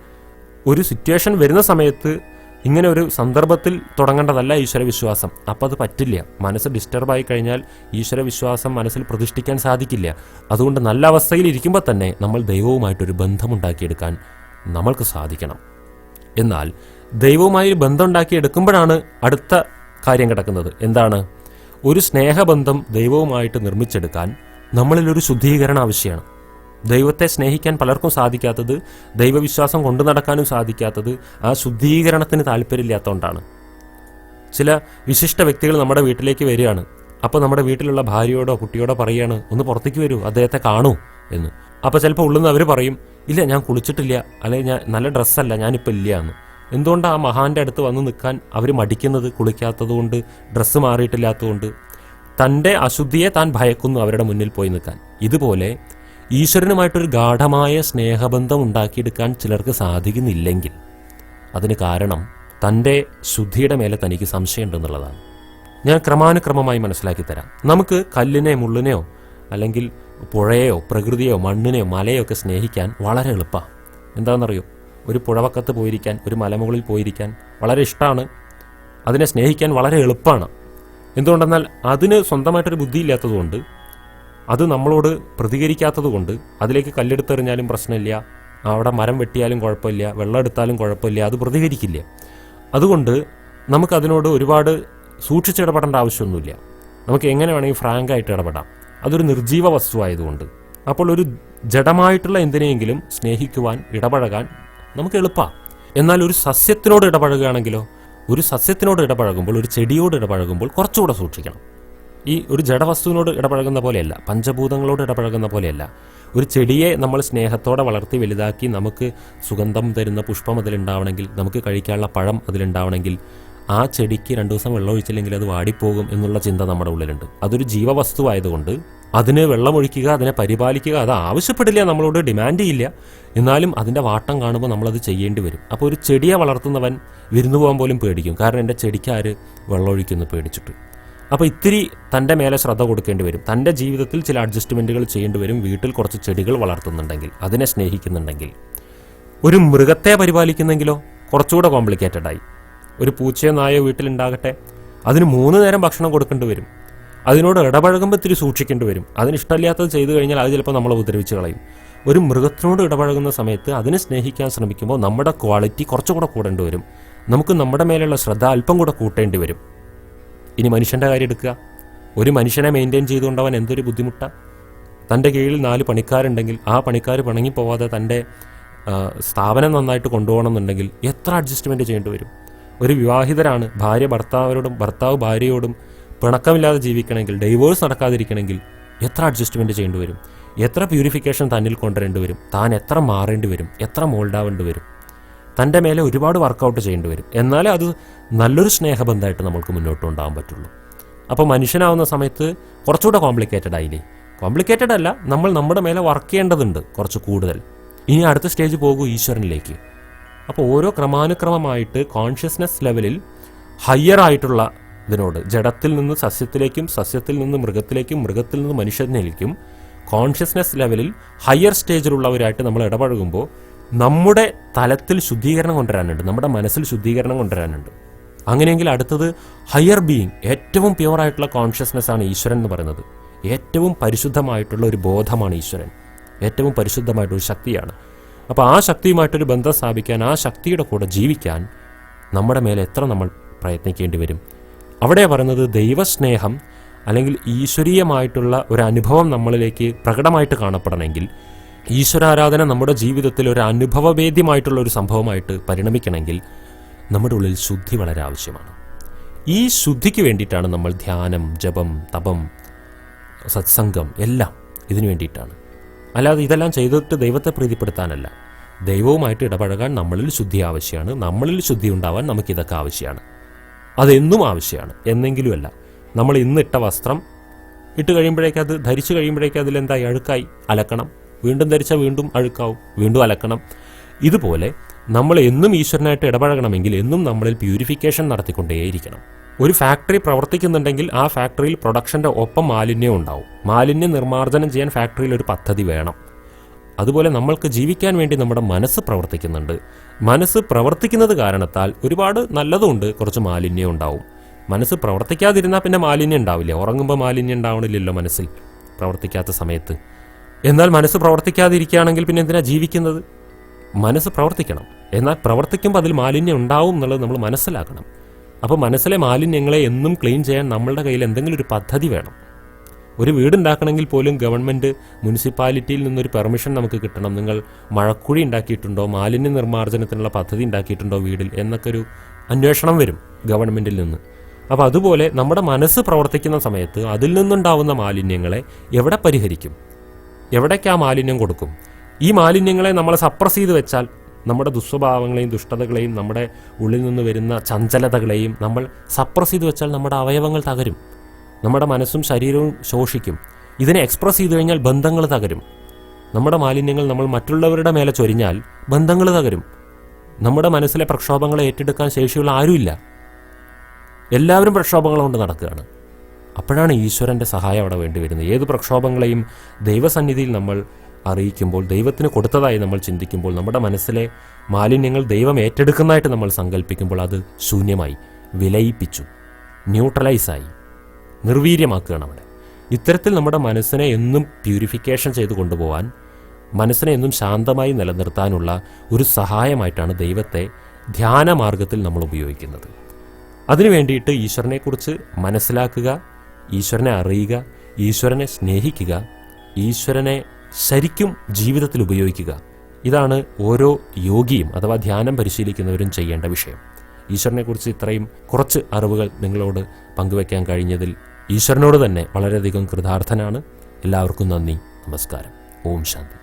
ഒരു സിറ്റുവേഷൻ വരുന്ന സമയത്ത് ഇങ്ങനെ ഒരു സന്ദർഭത്തിൽ തുടങ്ങേണ്ടതല്ല ഈശ്വരവിശ്വാസം അപ്പം അത് പറ്റില്ല. മനസ്സ് ഡിസ്റ്റർബായി കഴിഞ്ഞാൽ ഈശ്വരവിശ്വാസം മനസ്സിൽ പ്രതിഷ്ഠിക്കാൻ സാധിക്കില്ല. അതുകൊണ്ട് നല്ല അവസ്ഥയിൽ ഇരിക്കുമ്പോൾ തന്നെ നമ്മൾ ദൈവവുമായിട്ടൊരു ബന്ധമുണ്ടാക്കിയെടുക്കാൻ നമ്മൾക്ക് സാധിക്കണം. എന്നാൽ ദൈവവുമായി ബന്ധമുണ്ടാക്കി എടുക്കുമ്പോഴാണ് അടുത്ത കാര്യം കിടക്കുന്നത്? എന്താണ്? ഒരു സ്നേഹബന്ധം ദൈവവുമായിട്ട് നിർമ്മിച്ചെടുക്കാൻ നമ്മളിലൊരു ശുദ്ധീകരണം ആവശ്യമാണ്. ദൈവത്തെ സ്നേഹിക്കാൻ പലർക്കും സാധിക്കാത്തത് ദൈവവിശ്വാസം കൊണ്ടു നടക്കാനും സാധിക്കാത്തത് ആ ശുദ്ധീകരണത്തിന് താല്പര്യമില്ലാത്തതുകൊണ്ടാണ് ചില വിശിഷ്ട വ്യക്തികൾ നമ്മുടെ വീട്ടിലേക്ക് വരികയാണ്. അപ്പോൾ നമ്മുടെ വീട്ടിലുള്ള ഭാര്യയോടോ കുട്ടിയോടോ പറയുകയാണ് ഒന്ന് പുറത്തേക്ക് വരൂ അദ്ദേഹത്തെ കാണൂ എന്ന്. അപ്പോൾ ചിലപ്പോൾ ഉള്ളുന്ന് അവർ പറയും ഇല്ല ഞാൻ കുളിച്ചിട്ടില്ല അല്ലെങ്കിൽ ഞാൻ നല്ല ഡ്രസ്സല്ല ഞാനിപ്പോൾ ഇല്ല എന്ന്. എന്തുകൊണ്ടാണ് ആ മഹാന്റെ അടുത്ത് വന്ന് നിൽക്കാൻ അവർ മടിക്കുന്നത്? കുളിക്കാത്തതുകൊണ്ട് ഡ്രസ്സ് മാറിയിട്ടില്ലാത്തതുകൊണ്ട്. തന്റെ അശുദ്ധിയെ താൻ ഭയക്കുന്നു അവരുടെ മുന്നിൽ പോയി നിൽക്കാൻ. ഇതുപോലെ ഈശ്വരനുമായിട്ടൊരു ഗാഠമായ സ്നേഹബന്ധം ഉണ്ടാക്കിയെടുക്കാൻ ചിലർക്ക് സാധിക്കുന്നില്ലെങ്കിൽ അതിന് കാരണം തന്റെ ശുദ്ധിയുടെ മേലെ തനിക്ക് സംശയമുണ്ടെന്നുള്ളതാണ്. ഞാൻ ക്രമാനുക്രമമായി മനസ്സിലാക്കി തരാം. നമുക്ക് കല്ലിനെ മുള്ളിനെയോ അല്ലെങ്കിൽ പുഴയോ പ്രകൃതിയോ മണ്ണിനെയോ മലയോ ഒക്കെ സ്നേഹിക്കാൻ വളരെ എളുപ്പമാണ്. എന്താണെന്നറിയോ? ഒരു പുഴവക്കത്ത് പോയിരിക്കാൻ ഒരു മലമുകളിൽ പോയിരിക്കാൻ വളരെ ഇഷ്ടമാണ്. അതിനെ സ്നേഹിക്കാൻ വളരെ എളുപ്പമാണ്. എന്തുകൊണ്ടെന്നാൽ അതിന് സ്വന്തമായിട്ടൊരു ബുദ്ധിയില്ലാത്തതുകൊണ്ട് അത് നമ്മളോട് പ്രതികരിക്കാത്തതുകൊണ്ട് അതിലേക്ക് കല്ലെടുത്തെറിഞ്ഞാലും പ്രശ്നമില്ല അവിടെ മരം വെട്ടിയാലും കുഴപ്പമില്ല വെള്ളം എടുത്താലും കുഴപ്പമില്ല അത് പ്രതികരിക്കില്ല. അതുകൊണ്ട് നമുക്കതിനോട് ഒരുപാട് സൂക്ഷിച്ചിടപെടേണ്ട ആവശ്യമൊന്നുമില്ല. നമുക്ക് എങ്ങനെ വേണമെങ്കിൽ ഫ്രാങ്കായിട്ട് ഇടപെടാം. അതൊരു നിർജീവ വസ്തുവായതുകൊണ്ട് അപ്പോൾ ഒരു ജഡമായിട്ടുള്ള എന്തിനെയെങ്കിലും സ്നേഹിക്കുവാൻ ഇടപഴകാൻ നമുക്ക് എളുപ്പമാണ് എന്നാൽ ഒരു സസ്യത്തിനോട് ഇടപഴകുകയാണെങ്കിലോ ഒരു സസ്യത്തിനോട് ഇടപഴകുമ്പോൾ ഒരു ചെടിയോട് ഇടപഴകുമ്പോൾ കുറച്ചുകൂടെ സൂക്ഷിക്കണം. ഈ ഒരു ജഡവസ്തുവിനോട് ഇടപഴകുന്ന പോലെയല്ല പഞ്ചഭൂതങ്ങളോട് ഇടപഴകുന്ന പോലെയല്ല. ഒരു ചെടിയെ നമ്മൾ സ്നേഹത്തോടെ വളർത്തി വലുതാക്കി നമുക്ക് സുഗന്ധം തരുന്ന പുഷ്പം അതിലുണ്ടാവണമെങ്കിൽ നമുക്ക് കഴിക്കാനുള്ള പഴം അതിലുണ്ടാവണമെങ്കിൽ ആ ചെടിക്ക് രണ്ടു ദിവസം വെള്ളമൊഴിച്ചില്ലെങ്കിൽ അത് വാടിപ്പോകും എന്നുള്ള ചിന്ത നമ്മുടെ ഉള്ളിലുണ്ട്. അതൊരു ജീവവസ്തുവായതുകൊണ്ട് അതിന് വെള്ളമൊഴിക്കുക അതിനെ പരിപാലിക്കുക അത് ആവശ്യപ്പെടില്ല നമ്മളോട് ഡിമാൻഡ് ചെയ്യില്ല എന്നാലും അതിന്റെ വാട്ടം കാണുമ്പോൾ നമ്മളത് ചെയ്യേണ്ടി വരും. അപ്പോൾ ഒരു ചെടിയെ വളർത്തുന്നവൻ വിരുന്നു പോകാൻ പോലും പേടിക്കും. കാരണം എന്റെ ചെടിക്ക് ആര് വെള്ളമൊഴിക്കുന്നു പേടിച്ചിട്ട്. അപ്പോൾ ഇത്തിരി തന്റെ മേലെ ശ്രദ്ധ കൊടുക്കേണ്ടി വരും. തന്റെ ജീവിതത്തിൽ ചില അഡ്ജസ്റ്റ്മെന്റുകൾ ചെയ്യേണ്ടി വരും. വീട്ടിൽ കുറച്ച് ചെടികൾ വളർത്തുന്നുണ്ടെങ്കിൽ അതിനെ സ്നേഹിക്കുന്നുണ്ടെങ്കിൽ. ഒരു മൃഗത്തെ പരിപാലിക്കുന്നെങ്കിലോ കുറച്ചുകൂടെ കോംപ്ലിക്കേറ്റഡായി ഒരു പൂച്ചയോ നായോ വീട്ടിലുണ്ടാകട്ടെ അതിന് മൂന്ന് നേരം ഭക്ഷണം കൊടുക്കേണ്ടി വരും. അതിനോട് ഇടപഴകുമ്പോൾ ഇത്തിരി സൂക്ഷിക്കേണ്ടി വരും. അതിനിഷ്ടമില്ലാത്തത് ചെയ്തു കഴിഞ്ഞാൽ അത് ചിലപ്പോൾ നമ്മളെ ഉപദ്രവിച്ച് കളയും. ഒരു മൃഗത്തിനോട് ഇടപഴകുന്ന സമയത്ത് അതിനെ സ്നേഹിക്കാൻ ശ്രമിക്കുമ്പോൾ നമ്മുടെ ക്വാളിറ്റി കുറച്ചുകൂടെ കൂടേണ്ടി വരും. നമുക്ക് നമ്മുടെ മേലുള്ള ശ്രദ്ധ അല്പം കൂടെ കൂട്ടേണ്ടി വരും. ഇനി മനുഷ്യന്റെ കാര്യം എടുക്കുക. ഒരു മനുഷ്യനെ മെയിന്റെയിൻ ചെയ്തുകൊണ്ടവൻ എന്തൊരു ബുദ്ധിമുട്ടാണ് തന്റെ കീഴിൽ നാല് പണിക്കാരുണ്ടെങ്കിൽ ആ പണിക്കാർ പിണങ്ങിപ്പോവാതെ തന്റെ സ്ഥാപനം നന്നായിട്ട് കൊണ്ടുപോകണം എന്നുണ്ടെങ്കിൽ എത്ര അഡ്ജസ്റ്റ്മെന്റ് ചെയ്യേണ്ടി വരും? ഒരു വിവാഹിതരാണ് ഭാര്യ ഭർത്താവരോടും ഭർത്താവ് ഭാര്യയോടും പിണക്കമില്ലാതെ ജീവിക്കണമെങ്കിൽ ഡൈവോഴ്സ് നടക്കാതിരിക്കണമെങ്കിൽ എത്ര അഡ്ജസ്റ്റ്മെന്റ് ചെയ്യേണ്ടി വരും? എത്ര പ്യൂരിഫിക്കേഷൻ തന്നിൽ കൊണ്ടുവരേണ്ടി വരും? താൻ എത്ര മാറേണ്ടി വരും? എത്ര മോൾഡാവേണ്ടി വരും? തന്റെ മേലെ ഒരുപാട് വർക്കൗട്ട് ചെയ്യേണ്ടി വരും. എന്നാലേ അത് നല്ലൊരു സ്നേഹബന്ധമായിട്ട് നമുക്ക് മുന്നോട്ട് കൊണ്ടുപോകാൻ പറ്റുള്ളൂ. അപ്പോൾ മനുഷ്യനാവുന്ന സമയത്ത് കുറച്ചുകൂടെ കോംപ്ലിക്കേറ്റഡ് ആയില്ലേ? കോംപ്ലിക്കേറ്റഡ് അല്ല നമ്മൾ നമ്മുടെ മേലെ വർക്ക് ചെയ്യേണ്ടതുണ്ട് കുറച്ച് കൂടുതൽ. ഇനി അടുത്ത സ്റ്റേജ് പോകൂ ഈശ്വരനിലേക്ക്. അപ്പോൾ ഓരോ ക്രമാനുക്രമമായിട്ട് കോൺഷ്യസ്നെസ് ലെവലിൽ ഹയ്യർ ആയിട്ടുള്ള ഇതിനോട്. ജഡത്തിൽ നിന്ന് സസ്യത്തിലേക്കും സസ്യത്തിൽ നിന്ന് മൃഗത്തിലേക്കും മൃഗത്തിൽ നിന്ന് മനുഷ്യനിലേക്കും കോൺഷ്യസ്നെസ് ലെവലിൽ ഹയർ സ്റ്റേജിലുള്ളവരായിട്ട് നമ്മൾ ഇടപഴകുമ്പോൾ നമ്മുടെ തലത്തിൽ ശുദ്ധീകരണം കൊണ്ടുവരാനുണ്ട്. നമ്മുടെ മനസ്സിൽ ശുദ്ധീകരണം കൊണ്ടുവരാനുണ്ട്. അങ്ങനെയെങ്കിൽ അടുത്തത് ഹയർ ബീയിങ് ഏറ്റവും പ്യുവറായിട്ടുള്ള കോൺഷ്യസ്നെസ് ആണ് ഈശ്വരൻ എന്ന് പറയുന്നത്. ഏറ്റവും പരിശുദ്ധമായിട്ടുള്ള ഒരു ബോധമാണ് ഈശ്വരൻ. ഏറ്റവും പരിശുദ്ധമായിട്ടൊരു ശക്തിയാണ്. അപ്പോൾ ആ ശക്തിയുമായിട്ടൊരു ബന്ധം സ്ഥാപിക്കാൻ ആ ശക്തിയുടെ കൂടെ ജീവിക്കാൻ നമ്മുടെ മേലെ എത്ര നമ്മൾ പ്രയത്നിക്കേണ്ടി വരും? അവിടെ പറയുന്നത് ദൈവസ്നേഹം അല്ലെങ്കിൽ ഈശ്വരീയമായിട്ടുള്ള ഒരു അനുഭവം നമ്മളിലേക്ക് പ്രകടമായിട്ട് കാണപ്പെടണമെങ്കിൽ ഈശ്വരാരാധന നമ്മുടെ ജീവിതത്തിൽ ഒരു അനുഭവവേദ്യമായിട്ടുള്ള ഒരു സംഭവമായിട്ട് പരിണമിക്കണമെങ്കിൽ നമ്മുടെ ഉള്ളിൽ ശുദ്ധി വളരെ ആവശ്യമാണ്. ഈ ശുദ്ധിക്ക് വേണ്ടിയിട്ടാണ് നമ്മൾ ധ്യാനം ജപം തപം സത്സംഗം എല്ലാം ഇതിനു വേണ്ടിയിട്ടാണ്. അല്ലാതെ ഇതെല്ലാം ചെയ്തിട്ട് ദൈവത്തെ പ്രീതിപ്പെടുത്താനല്ല. ദൈവവുമായിട്ട് ഇടപഴകാൻ നമ്മളിൽ ശുദ്ധി ആവശ്യമാണ്. നമ്മളിൽ ശുദ്ധി ഉണ്ടാവാൻ നമുക്കിതൊക്കെ ആവശ്യമാണ്. അതെന്നും ആവശ്യമാണ്. എന്നെങ്കിലുമല്ല. നമ്മൾ ഇന്നിട്ട വസ്ത്രം ഇട്ട് കഴിയുമ്പോഴേക്ക് അത് ധരിച്ചു കഴിയുമ്പോഴേക്ക് അതിലെന്തായി അഴുക്കായി. അലക്കണം. വീണ്ടും ധരിച്ചാൽ വീണ്ടും അഴുക്കാവും. വീണ്ടും അലക്കണം. ഇതുപോലെ നമ്മൾ എന്നും ഈശ്വരനായിട്ട് ഇടപഴകണമെങ്കിൽ എന്നും നമ്മളിൽ പ്യൂരിഫിക്കേഷൻ നടത്തിക്കൊണ്ടേയിരിക്കണം. ഒരു ഫാക്ടറി പ്രവർത്തിക്കുന്നുണ്ടെങ്കിൽ ആ ഫാക്ടറിയിൽ പ്രൊഡക്ഷന്റെ ഒപ്പം മാലിന്യം ഉണ്ടാവും. മാലിന്യം നിർമ്മാർജനം ചെയ്യാൻ ഫാക്ടറിയിൽ ഒരു പദ്ധതി വേണം. അതുപോലെ നമ്മൾക്ക് ജീവിക്കാൻ വേണ്ടി നമ്മുടെ മനസ്സ് പ്രവർത്തിക്കുന്നുണ്ട്. മനസ്സ് പ്രവർത്തിക്കുന്നത് കാരണത്താൽ ഒരുപാട് നല്ലതുണ്ട് കുറച്ച് മാലിന്യം ഉണ്ടാവും. മനസ്സ് പ്രവർത്തിക്കാതിരുന്നാൽ പിന്നെ മാലിന്യം ഉണ്ടാവില്ല. ഉറങ്ങുമ്പോൾ മാലിന്യം ഉണ്ടാവണില്ലല്ലോ മനസ്സിൽ പ്രവർത്തിക്കാത്ത സമയത്ത്. എന്നാൽ മനസ്സ് പ്രവർത്തിക്കാതിരിക്കുകയാണെങ്കിൽ പിന്നെ എന്തിനാ ജീവിക്കുന്നത്? മനസ്സ് പ്രവർത്തിക്കണം. എന്നാൽ പ്രവർത്തിക്കുമ്പോൾ അതിൽ മാലിന്യം ഉണ്ടാവും എന്നുള്ളത് നമ്മൾ മനസ്സിലാക്കണം. അപ്പോൾ മനസ്സിലെ മാലിന്യങ്ങളെ എന്നും ക്ലീൻ ചെയ്യാൻ നമ്മളുടെ കയ്യിൽ എന്തെങ്കിലും ഒരു പദ്ധതി വേണം. ഒരു വീടുണ്ടാക്കണമെങ്കിൽ പോലും ഗവൺമെന്റ് മുനിസിപ്പാലിറ്റിയിൽ നിന്നൊരു പെർമിഷൻ നമുക്ക് കിട്ടണം. നിങ്ങൾ മഴക്കുഴി ഉണ്ടാക്കിയിട്ടുണ്ടോ? മാലിന്യ നിർമ്മാർജനത്തിനുള്ള പദ്ധതി ഉണ്ടാക്കിയിട്ടുണ്ടോ വീടിൽ? എന്നൊക്കെ ഒരു അന്വേഷണം വരും ഗവൺമെന്റിൽ നിന്ന്. അപ്പോൾ അതുപോലെ നമ്മുടെ മനസ്സ് പ്രവർത്തിക്കുന്ന സമയത്ത് അതിൽ നിന്നുണ്ടാവുന്ന മാലിന്യങ്ങളെ എവിടെ പരിഹരിക്കും? എവിടേക്ക് ആ മാലിന്യം കൊടുക്കും? ഈ മാലിന്യങ്ങളെ നമ്മൾ സപ്രസ് ചെയ്ത് വെച്ചാൽ നമ്മുടെ ദുസ്വഭാവങ്ങളെയും ദുഷ്ടതകളെയും നമ്മുടെ ഉള്ളിൽ നിന്ന് വരുന്ന ചഞ്ചലതകളെയും നമ്മൾ സപ്രസ് ചെയ്ത് വെച്ചാൽ നമ്മുടെ അവയവങ്ങൾ തകരും. നമ്മുടെ മനസ്സും ശരീരവും ശോഷിക്കും. ഇതിനെ എക്സ്പ്രസ് ചെയ്തു കഴിഞ്ഞാൽ ബന്ധങ്ങൾ തകരും. നമ്മുടെ മാലിന്യങ്ങൾ നമ്മൾ മറ്റുള്ളവരുടെ മേലെ ചൊരിഞ്ഞാൽ ബന്ധങ്ങൾ തകരും. നമ്മുടെ മനസ്സിലെ പ്രക്ഷോഭങ്ങളെ ഏറ്റെടുക്കാൻ ശേഷിയുള്ള ആരുമില്ല. എല്ലാവരും പ്രക്ഷോഭങ്ങൾ കൊണ്ട് നടക്കുകയാണ്. അപ്പോഴാണ് ഈശ്വരന്റെ സഹായം അവിടെ വേണ്ടി വരുന്നത്. ഏത് പ്രക്ഷോഭങ്ങളെയും ദൈവസന്നിധിയിൽ നമ്മൾ അറിയിക്കുമ്പോൾ ദൈവത്തിന് കൊടുത്തതായി നമ്മൾ ചിന്തിക്കുമ്പോൾ നമ്മുടെ മനസ്സിലെ മാലിന്യങ്ങൾ ദൈവം ഏറ്റെടുക്കുന്നതായിട്ട് നമ്മൾ സങ്കല്പിക്കുമ്പോൾ അത് ശൂന്യമായി വിലയിപ്പിച്ചു ന്യൂട്രലൈസായി നിർവീര്യമാക്കുകയാണ് അവിടെ. ഇത്തരത്തിൽ നമ്മുടെ മനസ്സിനെ എന്നും പ്യൂരിഫിക്കേഷൻ ചെയ്ത് കൊണ്ടുപോകാൻ മനസ്സിനെ എന്നും ശാന്തമായി നിലനിർത്താനുള്ള ഒരു സഹായമായിട്ടാണ് ദൈവത്തെ ധ്യാനമാർഗത്തിൽ നമ്മൾ ഉപയോഗിക്കുന്നത്. അതിനു വേണ്ടിയിട്ട് ഈശ്വരനെക്കുറിച്ച് മനസ്സിലാക്കുക ഈശ്വരനെ അറിയുക ഈശ്വരനെ സ്നേഹിക്കുക ഈശ്വരനെ ശരിക്കും ജീവിതത്തിൽ ഉപയോഗിക്കുക. ഇതാണ് ഓരോ യോഗിയും അഥവാ ധ്യാനം പരിശീലിക്കുന്നവരും ചെയ്യേണ്ട വിഷയം. ഈശ്വരനെക്കുറിച്ച് ഇത്രയും കുറച്ച് അറിവുകൾ നിങ്ങളോട് പങ്കുവയ്ക്കാൻ കഴിഞ്ഞതിൽ ഈശ്വരനോട് തന്നെ വളരെയധികം കൃതാർത്ഥനാണ്. എല്ലാവർക്കും നന്ദി. നമസ്കാരം. ഓം ശാന്തി.